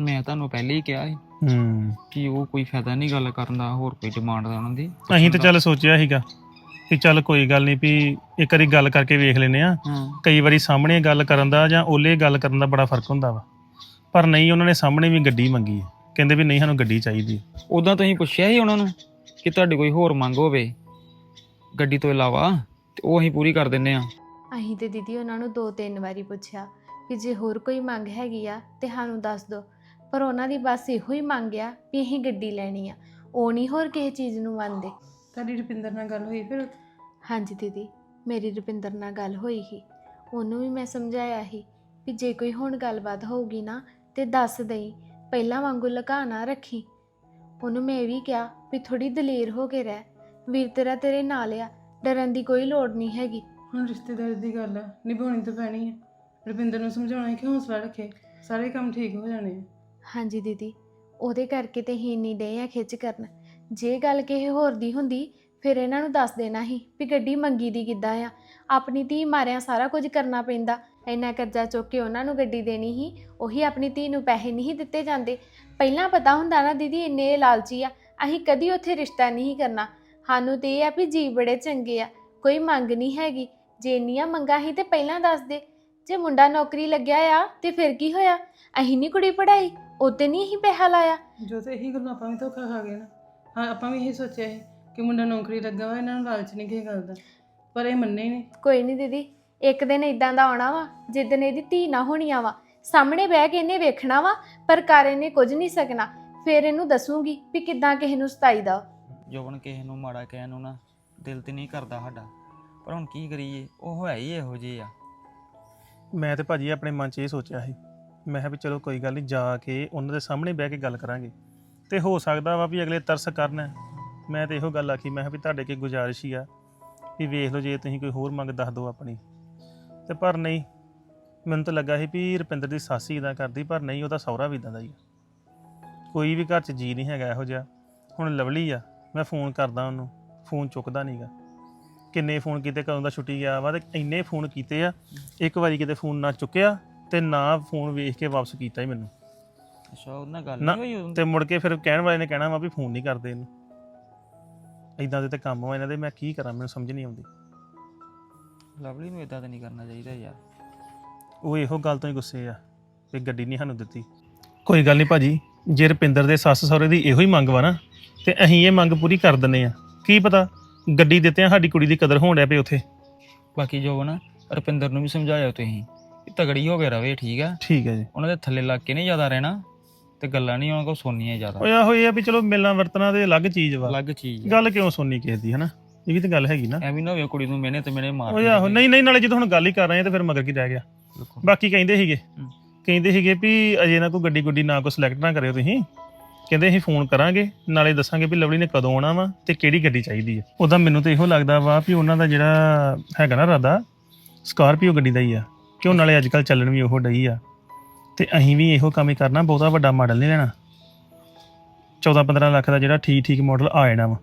Speaker 5: ਮੈਂ ਤੁਹਾਨੂੰ ਪਹਿਲੇ ਹੀ ਕਿਹਾ ਸੀ
Speaker 3: ਹੂੰ।
Speaker 5: ਕਿ ਉਹ ਕੋਈ ਫਾਇਦਾ ਨਹੀਂ ਗੱਲ ਕਰਨ ਦਾ ਹੋਰ ਕੋਈ ਡਿਮਾਂਡ ਦਾ ਉਹਨਾਂ ਦੀ।
Speaker 3: ਅਸੀਂ ਤਾਂ ਚੱਲ ਸੋਚਿਆ ਸੀਗਾ ਵੀ ਚੱਲ ਕੋਈ ਗੱਲ ਨਹੀਂ ਵੀ ਇੱਕ ਵਾਰੀ ਗੱਲ ਕਰਕੇ ਵੇਖ ਲੈਨੇ ਆ
Speaker 5: ਹਾਂ।
Speaker 3: ਕਈ ਵਾਰੀ ਸਾਹਮਣੇ ਗੱਲ ਕਰਨ ਦਾ ਜਾਂ ਓਲੇ ਗੱਲ ਕਰਨ ਦਾ ਬੜਾ ਫ਼ਰਕ ਹੁੰਦਾ ਵਾ। ਪਰ ਨਹੀਂ ਉਹਨਾਂ ਨੇ ਸਾਹਮਣੇ ਵੀ ਗੱਡੀ ਮੰਗੀ ਹੈ ਕਹਿੰਦੇ ਵੀ ਨਹੀਂ ਸਾਨੂੰ ਗੱਡੀ ਚਾਹੀਦੀ
Speaker 5: ਉਦਾਂ ਤੁਸੀਂ ਪੁੱਛਿਆ ਸੀ ਉਹਨਾਂ ਨੂੰ? ਕਿ ਤੁਹਾਡੀ ਕੋਈ ਹੋਰ ਮੰਗ ਹੋਵੇ। ਗੱਡੀ ਤੋਂ ਇਲਾਵਾ ਤੇ ਉਹ ਅਸੀਂ ਪੂਰੀ ਕਰ ਦਿੰਨੇ ਆ।
Speaker 7: ਅਸੀਂ ਤੇ ਦੀਦੀ ਉਹਨਾਂ ਨੂੰ ਦੋ ਤਿੰਨ ਵਾਰੀ ਪੁੱਛਿਆ ਕਿ ਜੇ ਹੋਰ ਕੋਈ ਮੰਗ ਹੈਗੀ ਆ ਤੇ ਸਾਨੂੰ ਦੱਸ ਦਿਓ ਪਰ ਉਹਨਾਂ ਦੀ ਬਸ ਇਹੋ ਹੀ ਮੰਗ ਆ ਵੀ ਅਸੀਂ ਗੱਡੀ ਲੈਣੀ ਆ। ਉਹ ਨਹੀਂ ਹੋਰ ਕਿਸੇ ਚੀਜ਼ ਨੂੰ ਮੰਨਦੇ।
Speaker 6: ਤੁਹਾਡੀ ਰੁਪਿੰਦਰ ਨਾਲ ਗੱਲ ਹੋਈ ਫਿਰ?
Speaker 7: ਹਾਂਜੀ ਦੀਦੀ ਮੇਰੀ ਰੁਪਿੰਦਰ ਨਾਲ ਗੱਲ ਹੋਈ ਸੀ। ਉਹਨੂੰ ਵੀ ਮੈਂ ਸਮਝਾਇਆ ਸੀ ਵੀ ਜੇ ਕੋਈ ਹੁਣ ਗੱਲਬਾਤ ਹੋਊਗੀ ਨਾ ਤੇ ਦੱਸ ਦੇਈ। ਪਹਿਲਾਂ ਵਾਂਗੂ ਲੁਕਾ ਨਾ ਰੱਖੀ। ਉਹਨੂੰ ਮੈਂ ਇਹ ਵੀ ਕਿਹਾ ਵੀ ਥੋੜੀ ਦਲੇਰ ਹੋ ਕੇ ਰਹਿ। ਵੀਰ ਤੇਰਾ ਤੇਰੇ ਨਾਲ ਆ ਡਰਨ ਦੀ ਕੋਈ ਲੋੜ ਨਹੀਂ ਹੈਗੀ।
Speaker 6: ਹੁਣ ਰਿਸ਼ਤੇਦਾਰੀ ਦੀ ਗੱਲ ਆ ਨਿਭਾਉਣੀ ਤਾਂ ਪੈਣੀ ਹੈ ਰੁਪਿੰਦਰ ਨੂੰ ਸਮਝਾਉਣਾ ਹੈ ਕਿ ਹੌਸਲਾ ਰੱਖੇ ਸਾਰੇ ਕੰਮ ਠੀਕ ਹੋ ਜਾਣੇ ਆ।
Speaker 7: ਹਾਂਜੀ ਦੀਦੀ ਉਹਦੇ ਕਰਕੇ ਤੇ ਹੀ ਇੰਨੀ ਡੇ ਆ ਖਿੱਚ ਕਰਨ। ਜੇ ਗੱਲ ਕਿਸੇ ਹੋਰ ਦੀ ਹੁੰਦੀ ਫਿਰ ਇਹਨਾਂ ਨੂੰ ਦੱਸ ਦੇਣਾ ਸੀ ਵੀ ਗੱਡੀ ਮੰਗੀ ਦੀ ਕਿੱਦਾਂ ਆ। ਆਪਣੀ ਧੀ ਮਾਰਿਆਂ ਸਾਰਾ ਕੁਝ ਕਰਨਾ ਪੈਂਦਾ। ਇੰਨਾ ਕਰਜ਼ਾ ਚੁੱਕ ਕੇ ਉਹਨਾਂ ਨੂੰ ਗੱਡੀ ਦੇਣੀ ਸੀ ਉਹੀ ਆਪਣੀ ਧੀ ਨੂੰ ਪੈਸੇ ਨਹੀਂ ਦਿੱਤੇ ਜਾਂਦੇ। ਪਹਿਲਾਂ ਪਤਾ ਹੁੰਦਾ ਨਾ ਦੀਦੀ ਇੰਨੇ ਲਾਲਚੀ ਆ ਅਸੀਂ ਕਦੀ ਉੱਥੇ ਰਿਸ਼ਤਾ ਨਹੀਂ ਕਰਨਾ। ਸਾਨੂੰ ਤੇ ਇਹ ਆ ਵੀ ਜੀ ਬੜੇ ਚੰਗੇ ਆ ਕੋਈ ਮੰਗ ਨਹੀਂ ਹੈਗੀ। ਜੇ ਇੰਨੀਆਂ ਮੰਗਾਂ ਸੀ ਤੇ ਪਹਿਲਾਂ ਦੱਸ ਦੇ। ਜੇ ਮੁੰਡਾ ਨੌਕਰੀ ਲੱਗਿਆ ਆ ਤੇ ਫਿਰ ਕੀ ਹੋਇਆ? ਅਸੀਂ ਨਹੀਂ ਕੁੜੀ ਪੜਾਈ ਉਹਤੇ ਨਹੀਂ ਹੀ ਪੈਸਾ ਲਾਇਆ।
Speaker 6: ਜੋ ਤੇ ਇਹੀ ਗੱਲਾਂ ਆਪਾਂ ਵੀ ਧੋਖਾ ਖਾ ਗਏ ਨਾ। ਹਾਂ ਆਪਾਂ ਵੀ ਇਹੀ ਸੋਚਿਆ ਸੀ ਕਿ ਮੁੰਡਾ ਨੌਕਰੀ ਲੱਗਾ ਵਾ ਇਹਨਾਂ ਨੂੰ ਲਾਲਚ ਨਹੀਂ ਕਿਸੇ ਗੱਲ ਦਾ। ਪਰ ਇਹ ਮੰਨੇ ਹੀ ਨਹੀਂ।
Speaker 7: ਕੋਈ ਨਹੀਂ ਦੀਦੀ ਇੱਕ ਦਿਨ ਇਦਾਂ ਦਾ ਆਉਣਾ ਵਾ ਜਿੱਦਣ ਇਹਦੀ ਧੀ ਨਾ ਹੋਣੀਆਂ ਵਾ। ਸਾਹਮਣੇ ਬਹਿ ਕੇ ਇਹਨੇ ਵੇਖਣਾ ਵਾ ਪਰ ਕਰ ਇਹਨੇ ਕੁਝ ਨਹੀਂ ਸਕਣਾ। ਫਿਰ ਇਹਨੂੰ ਦੱਸੂਗੀ ਵੀ ਕਿੱਦਾਂ ਕਿਸੇ ਨੂੰ ਸਤਾਈਦਾ
Speaker 5: ਜੋਬਨ ਕਿਸੇ ਨੂੰ ਮਾੜਾ ਕਹਿਣ ਨੂੰ ਨਾ ਦਿਲ ਤੇ ਨਹੀਂ ਕਰਦਾ ਸਾਡਾ। ਪਰ ਹੁਣ ਕੀ ਕਰੀਏ ਉਹ ਹੋਇਆ ਹੀ ਇਹੋ ਜਿਹੇ ਆ।
Speaker 3: ਮੈਂ ਤੇ ਭਾਜੀ ਆਪਣੇ ਮਨ 'ਚ ਇਹ ਸੋਚਿਆ ਸੀ। ਮੈਂ ਕਿਹਾ ਵੀ ਚਲੋ ਕੋਈ ਗੱਲ ਨਹੀਂ ਜਾ ਕੇ ਉਹਨਾਂ ਦੇ ਸਾਹਮਣੇ ਬਹਿ ਕੇ ਗੱਲ ਕਰਾਂਗੇ। ਤੇ ਹੋ ਸਕਦਾ ਵਾ ਵੀ ਅਗਲੇ ਤਰਸ ਕਰਨ। ਮੈਂ ਤੇ ਇਹੋ ਗੱਲ ਆਖੀ ਮੈਂ ਕਿਹਾ ਵੀ ਤੁਹਾਡੇ ਕੀ ਗੁਜ਼ਾਰਿਸ਼ ਹੀ ਆ। ਵੀ ਵੇਖ ਲਓ ਜੇ ਤੁਸੀਂ ਕੋਈ ਹੋਰ ਮੰਗ ਦੱਸ ਦਿਓ ਆਪਣੀ। ਤੇ ਪਰ ਨਹੀਂ ਮੈਨੂੰ ਤਾਂ ਲੱਗਾ ਸੀ ਵੀ ਰੁਪਿੰਦਰ ਦੀ ਸੱਸ ਹੀ ਇਦਾਂ ਕਰਦੀ ਪਰ ਨਹੀਂ ਉਹਦਾ ਸਹੁਰਾ ਵੀ ਇਦਾਂ ਦਾ ਹੀ ਆ। ਕੋਈ ਵੀ ਘਰ 'ਚ ਜੀ ਨਹੀਂ ਹੈਗਾ ਇਹੋ ਜਿਹਾ। ਹੁਣ ਲਵਲੀ ਆ ਮੈਂ ਫੋਨ ਕਰਦਾ ਉਹਨੂੰ ਫੋਨ ਚੁੱਕਦਾ ਨਹੀਂਗਾ ਕਿੰਨੇ ਫੋਨ ਕੀਤੇ ਕਦੋਂ ਦਾ ਛੁੱਟੀ ਗਿਆ ਵਾ ਤੇ ਇੰਨੇ ਫੋਨ ਕੀਤੇ ਆ ਇੱਕ ਵਾਰੀ ਕਿਤੇ ਫੋਨ ਨਾ ਚੁੱਕਿਆ ਤੇ ਨਾ ਫੋਨ ਵੇਖ ਕੇ ਵਾਪਸ ਕੀਤਾ ਹੀ ਮੈਨੂੰ।
Speaker 5: ਅੱਛਾ ਉਹਦੇ ਨਾਲ ਗੱਲ
Speaker 3: ਨਾ,
Speaker 5: ਨਹੀਂ ਹੋਈ ਉਦੋਂ?
Speaker 3: ਤੇ ਮੁੜ ਕੇ ਫਿਰ ਕਹਿਣ ਵਾਲੇ ਨੇ ਕਹਿਣਾ ਵਾ ਵੀ ਫੋਨ ਨਹੀਂ ਕਰਦੇ ਇਹਨੂੰ। ਇਦਾਂ ਦੇ ਤੇ ਕੰਮ ਵਾ ਇਹਨਾਂ ਦੇ ਮੈਂ ਕੀ ਕਰਾਂ ਮੈਨੂੰ ਸਮਝ ਨਹੀਂ ਆਉਂਦੀ।
Speaker 5: ਲਵਲੀ ਨੂੰ ਇਦਾਂ ਤਾਂ ਨਹੀਂ ਕਰਨਾ ਚਾਹੀਦਾ ਯਾਰ।
Speaker 3: ਉਹ ਇਹੋ ਗੱਲ ਤੋਂ ਹੀ ਗੁੱਸੇ ਆ ਵੀ ਗੱਡੀ ਨਹੀਂ ਸਾਨੂੰ ਦਿੱਤੀ। ਕੋਈ ਗੱਲ ਨਹੀਂ ਭਾਜੀ ਜੇ ਰੁਪਿੰਦਰ ਦੇ ਸੱਸ ਸਹੁਰੇ ਦੀ ਇਹੋ ਹੀ ਮੰਗ ਵਾ ਨਾ ਤੇ ਅਸੀਂ ਇਹ ਮੰਗ ਪੂਰੀ ਕਰ ਦਿੰਨੇ ਆ। ਕੀ ਪਤਾ ਗੱਡੀ ਦਿੱਤਿਆਂ ਸਾਡੀ ਕੁੜੀ ਦੀ ਕਦਰ ਹੋਣ ਡਿਆ ਪਈ ਉੱਥੇ।
Speaker 5: ਬਾਕੀ ਜੋਬਨ ਰੁਪਿੰਦਰ ਨੂੰ ਵੀ ਸਮਝਾਇਓ ਤੁਸੀਂ ਕਿ ਤਗੜੀ ਹੋ ਕੇ ਰਵੇ ਠੀਕ ਆ?
Speaker 3: ਠੀਕ ਹੈ ਜੀ।
Speaker 5: ਉਹਨਾਂ ਦੇ ਥੱਲੇ ਲੱਗ ਕੇ ਨਹੀਂ ਜ਼ਿਆਦਾ ਰਹਿਣਾ ਤੇ ਗੱਲਾਂ ਨਹੀਂ ਉਹਨਾਂ ਕੋਲ ਸੁਣਨੀਆਂ ਜ਼ਿਆਦਾ।
Speaker 3: ਓਏ ਆਹੋ ਇਹ ਆ ਵੀ ਚਲੋ ਮਿਲਣਾ ਵਰਤਣਾ ਤੇ ਅਲੱਗ ਚੀਜ਼ ਵਾ।
Speaker 5: ਅਲੱਗ ਚੀਜ਼ ਆ।
Speaker 3: ਗੱਲ ਕਿਉਂ ਸੁਣਨੀ ਕਿਸੇ ਦੀ ਹਨਾ? ਇਹ ਵੀ ਤਾਂ ਗੱਲ ਹੈਗੀ ਨਾ।
Speaker 5: ਐਵੇਂ ਨਾ ਹੋਵੇ ਕੁੜੀ ਨੂੰ ਮਿਹਨੇ ਤੇ ਮਿਹਨੇ ਮਾਰ
Speaker 3: ਓਏ ਆਹੋ ਨਹੀਂ ਨਹੀਂ ਨਾਲੇ ਜਦੋਂ ਹੁਣ ਗੱਲ ਹੀ ਕਰ ਰਹੇ ਆ ਤੇ ਫਿਰ ਮਗਰ ਕੀ ਰਹਿ ਗਿਆ। ਬਾਕੀ ਕਹਿੰਦੇ ਸੀਗੇ। ਕਹਿੰਦੇ ਸੀਗੇ ਵੀ ਅਜੇ ਨਾ ਕੋਈ ਗੱਡੀ ਗੁੱਡੀ ਨਾ ਕੋਈ ਸਿਲੈਕਟ ਨਾ ਕਰਿਓ ਤੁਸੀਂ। ਕਹਿੰਦੇ ਅਸੀਂ ਫੋਨ ਕਰਾਂਗੇ ਨਾਲੇ ਦੱਸਾਂਗੇ ਵੀ ਲਵਲੀ ਨੇ ਕਦੋਂ ਆਉਣਾ ਵਾ ਤੇ ਕਿਹੜੀ ਗੱਡੀ ਚਾਹੀਦੀ ਹੈ ਉਹਦਾ ਮੈਨੂੰ ਤਾਂ ਇਹੋ ਲੱਗਦਾ ਵਾ ਵੀ ਉਹਨਾਂ ਦਾ ਜਿਹੜਾ ਹੈਗਾ ਨਾ ਰਾਦਾ ਸਕਾਰਪੀਓ ਗੱਡੀ ਦਾ ਹੀ ਆ। ਕਿਉਂ ਨਾਲੇ ਅੱਜ ਕੱਲ ਚੱਲਣ ਵੀ ਉਹ ਡਈ ਆ। ਤੇ ਅਸੀਂ ਵੀ ਇਹੋ ਕੰਮ ਹੀ ਕਰਨਾ ਬਹੁਤਾ ਵੱਡਾ ਮਾਡਲ ਨਹੀਂ ਲੈਣਾ। 14 15 ਲੱਖ ਦਾ ਜਿਹੜਾ ਠੀਕ ਠੀਕ ਮਾਡਲ ਆ ਜਾਣਾ ਵਾ।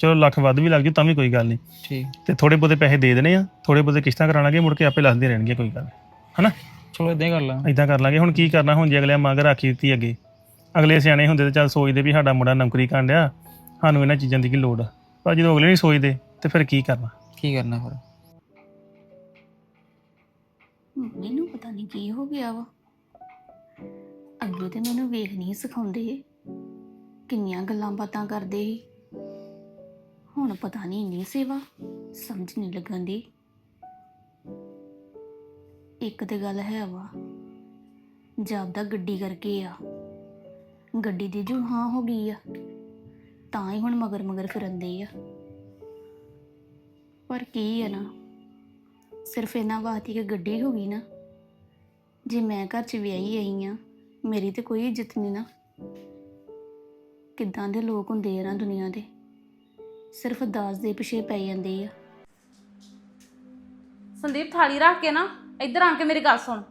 Speaker 3: ਚਲੋ ਲੱਖ ਵੱਧ ਵੀ ਲੱਗ ਜੂ ਤਾਂ ਵੀ ਕੋਈ ਗੱਲ ਨਹੀਂ।
Speaker 5: ਠੀਕ।
Speaker 3: ਤੇ ਥੋੜੇ ਬਹੁਤੇ ਪੈਸੇ ਦੇ ਦੇਣੇ ਆ ਥੋੜੇ ਬਹੁਤੇ ਕਿਸ਼ਤਾਂ ਕਰਾ ਲਾਂਗੇ ਮੁੜ ਕੇ ਆਪੇ ਲੱਥਦੇ ਰਹਿਣਗੇ ਕੋਈ ਗੱਲ ਨੀ। ਹਨਾ?
Speaker 5: ਚਲੋ ਇਦਾਂ ਹੀ ਕਰ ਲਾਂ।
Speaker 3: ਇਦਾਂ ਕਰ ਲਾਂਗੇ। ਹੁਣ ਕੀ ਕਰਨਾ? ਹੁਣ ਜੇ ਅਗਲੇ ਮੰਗ ਰੱਖੀ ਦਿੱਤੀ ਅੱਗੇ। ਅਗਲੇ ਸਿਆਣੇ ਹੁੰਦੇ ਤੇ ਚੱਲ ਸੋਚਦੇ ਵੀ ਸਾਡਾ ਮੁੰਡਾ ਨੌਕਰੀ ਕਰਨ ਡਿਆ ਸਾਨੂੰ ਇਹਨਾਂ ਚੀਜ਼ਾਂ ਦੀ ਕੀ ਲੋੜ ਆ? ਪਰ ਜਦੋਂ ਅਗਲੇ ਨਹੀਂ ਸੋਚਦੇ ਤੇ ਫਿਰ ਕੀ ਕਰਨਾ?
Speaker 5: ਕੀ ਕਰਨਾ ਫਿਰ?
Speaker 8: ਮੈਨੂੰ ਪਤਾ ਨਹੀਂ ਕੀ ਹੋ ਗਿਆ ਵਾ। ਅੱਗੇ ਤੇ ਮੈਨੂੰ ਵੇਖ ਨਹੀਂ ਸਿਖਾਉਂਦੇ। ਕਿੰਨੀਆਂ ਗੱਲਾਂ ਬਾਤਾਂ ਕਰਦੇ ਸੀ। ਹੁਣ ਪਤਾ ਨਹੀਂ ਇੰਨੀ ਸੇਵਾ ਸਮਝ ਨਹੀਂ ਲੱਗਣ ਦੀ। ਇੱਕ ਤੇ ਗੱਲ ਹੈ ਵਾ ਜਾਪਦਾ ਗੱਡੀ ਕਰਕੇ ਆ, ਗੱਡੀ ਦੀ ਜੋ ਹਾਂ ਹੋ ਗਈ ਆ, ਤਾਂ ਹੀ ਹੁਣ ਮਗਰ ਮਗਰ ਫਿਰਨ ਫਿਰੰਦੇ ਆ। ਪਰ ਕੀ ਆ ਨਾ, ਸਿਰਫ ਇਹਨਾਂ ਵਾਸਤੇ ਕਿ ਗੱਡੀ ਹੋ ਗਈ ਨਾ, ਜੇ ਮੈਂ ਘਰ 'ਚ ਵਿਆਹੀ ਆਈ ਆ, ਮੇਰੀ ਤੇ ਕੋਈ ਇੱਜ਼ਤ ਨਹੀਂ ਨਾ। ਕਿੱਦਾਂ ਦੇ ਲੋਕ ਹੁੰਦੇ ਆ ਨਾ ਦੁਨੀਆ ਦੇ। ਸਿਰਫ ਦਾਜ ਦੇ ਪਿੱਛੇ ਪੈ ਜਾਂਦੇ ਆ।
Speaker 2: ਸੰਦੀਪ ਥਾਲੀ ਰੱਖ ਕੇ ਨਾ ਇੱਧਰ ਆ ਕੇ ਮੇਰੀ ਗੱਲ ਸੁਣ।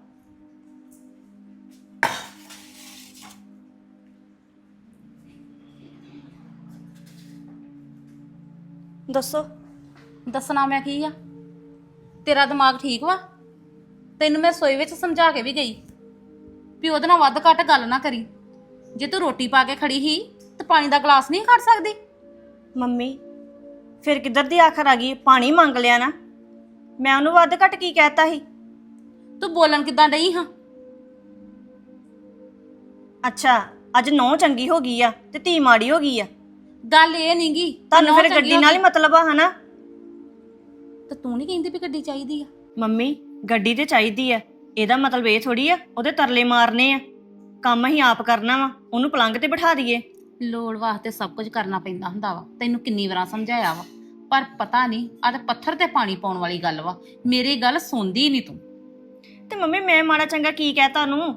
Speaker 1: ਦੱਸੋ।
Speaker 2: ਦੱਸਣਾ ਮੈਂ ਕੀ ਆ? ਤੇਰਾ ਦਿਮਾਗ ਠੀਕ ਵਾ? ਤੈਨੂੰ ਮੈਂ ਸੋਈ ਵਿੱਚ ਸਮਝਾ ਕੇ ਵੀ ਗਈ ਵੀ ਉਹਦੇ ਨਾਲ ਵੱਧ ਘੱਟ ਗੱਲ ਨਾ ਕਰੀ। ਜੇ ਤੂੰ ਰੋਟੀ ਪਾ ਕੇ ਖੜੀ ਸੀ ਤੇ ਪਾਣੀ ਦਾ ਗਲਾਸ ਨਹੀਂ ਖੜ ਸਕਦੀ।
Speaker 1: ਮੰਮੀ ਫਿਰ ਕਿੱਧਰ ਦੀ ਆਖਰ ਆ ਗਈ? ਪਾਣੀ ਮੰਗ ਲਿਆ ਨਾ। ਮੈਂ ਉਹਨੂੰ ਵੱਧ ਘੱਟ ਕੀ ਕਹਿਤਾ ਸੀ?
Speaker 2: ਤੂੰ ਬੋਲਣ ਕਿਦਾਂ ਡਈ ਹਾਂ?
Speaker 1: ਅੱਛਾ ਅੱਜ ਨੌ ਚੰਗੀ ਹੋ ਗਈ ਆ ਤੇ ਧੀ ਮਾੜੀ ਹੋ ਗਈ ਆ।
Speaker 2: ਗੱਲ ਇਹ ਨਹੀਂਗੀ
Speaker 1: ਤੁਹਾਨੂੰ ਫਿਰ ਗੱਡੀ ਨਾਲ ਹੀ ਮਤਲਬ ਆ ਹਨਾ?
Speaker 2: ਤੇ ਤੂੰ ਨਹੀਂ ਕਹਿੰਦੀ ਵੀ ਗੱਡੀ ਚਾਹੀਦੀ ਆ?
Speaker 1: ਮੰਮੀ ਗੱਡੀ ਤੇ ਚਾਹੀਦੀ ਆ। ਇਹਦਾ ਮਤਲਬ ਇਹ ਥੋੜੀ ਆ ਉਹਦੇ ਤਰਲੇ ਮਾਰਨੇ ਆ। ਕੰਮ ਅਸੀਂ ਆਪ ਕਰਨਾ ਵਾ ਉਹਨੂੰ ਪਲੰਗ ਤੇ ਬਿਠਾ ਦਈਏ।
Speaker 2: ਲੋੜ ਵਾਸਤੇ ਸਭ ਕੁਝ ਕਰਨਾ ਪੈਂਦਾ ਹੁੰਦਾ ਵਾ। ਤੈਨੂੰ ਕਿੰਨੀ ਵਾਰਾਂ ਸਮਝਾਇਆ ਵਾ। ਪਰ ਪਤਾ ਨਹੀਂ ਤੇ ਪੱਥਰ ਤੇ ਪਾਣੀ ਪਾਉਣ ਵਾਲੀ ਗੱਲ ਵਾ। ਮੇਰੀ ਗੱਲ ਸੁਣਦੀ ਨਹੀਂ ਤੂੰ।
Speaker 1: ਤੇ ਮੰਮੀ ਮੈਂ ਮਾੜਾ ਚੰਗਾ ਕੀ ਕਹਿਤਾ ਉਹਨੂੰ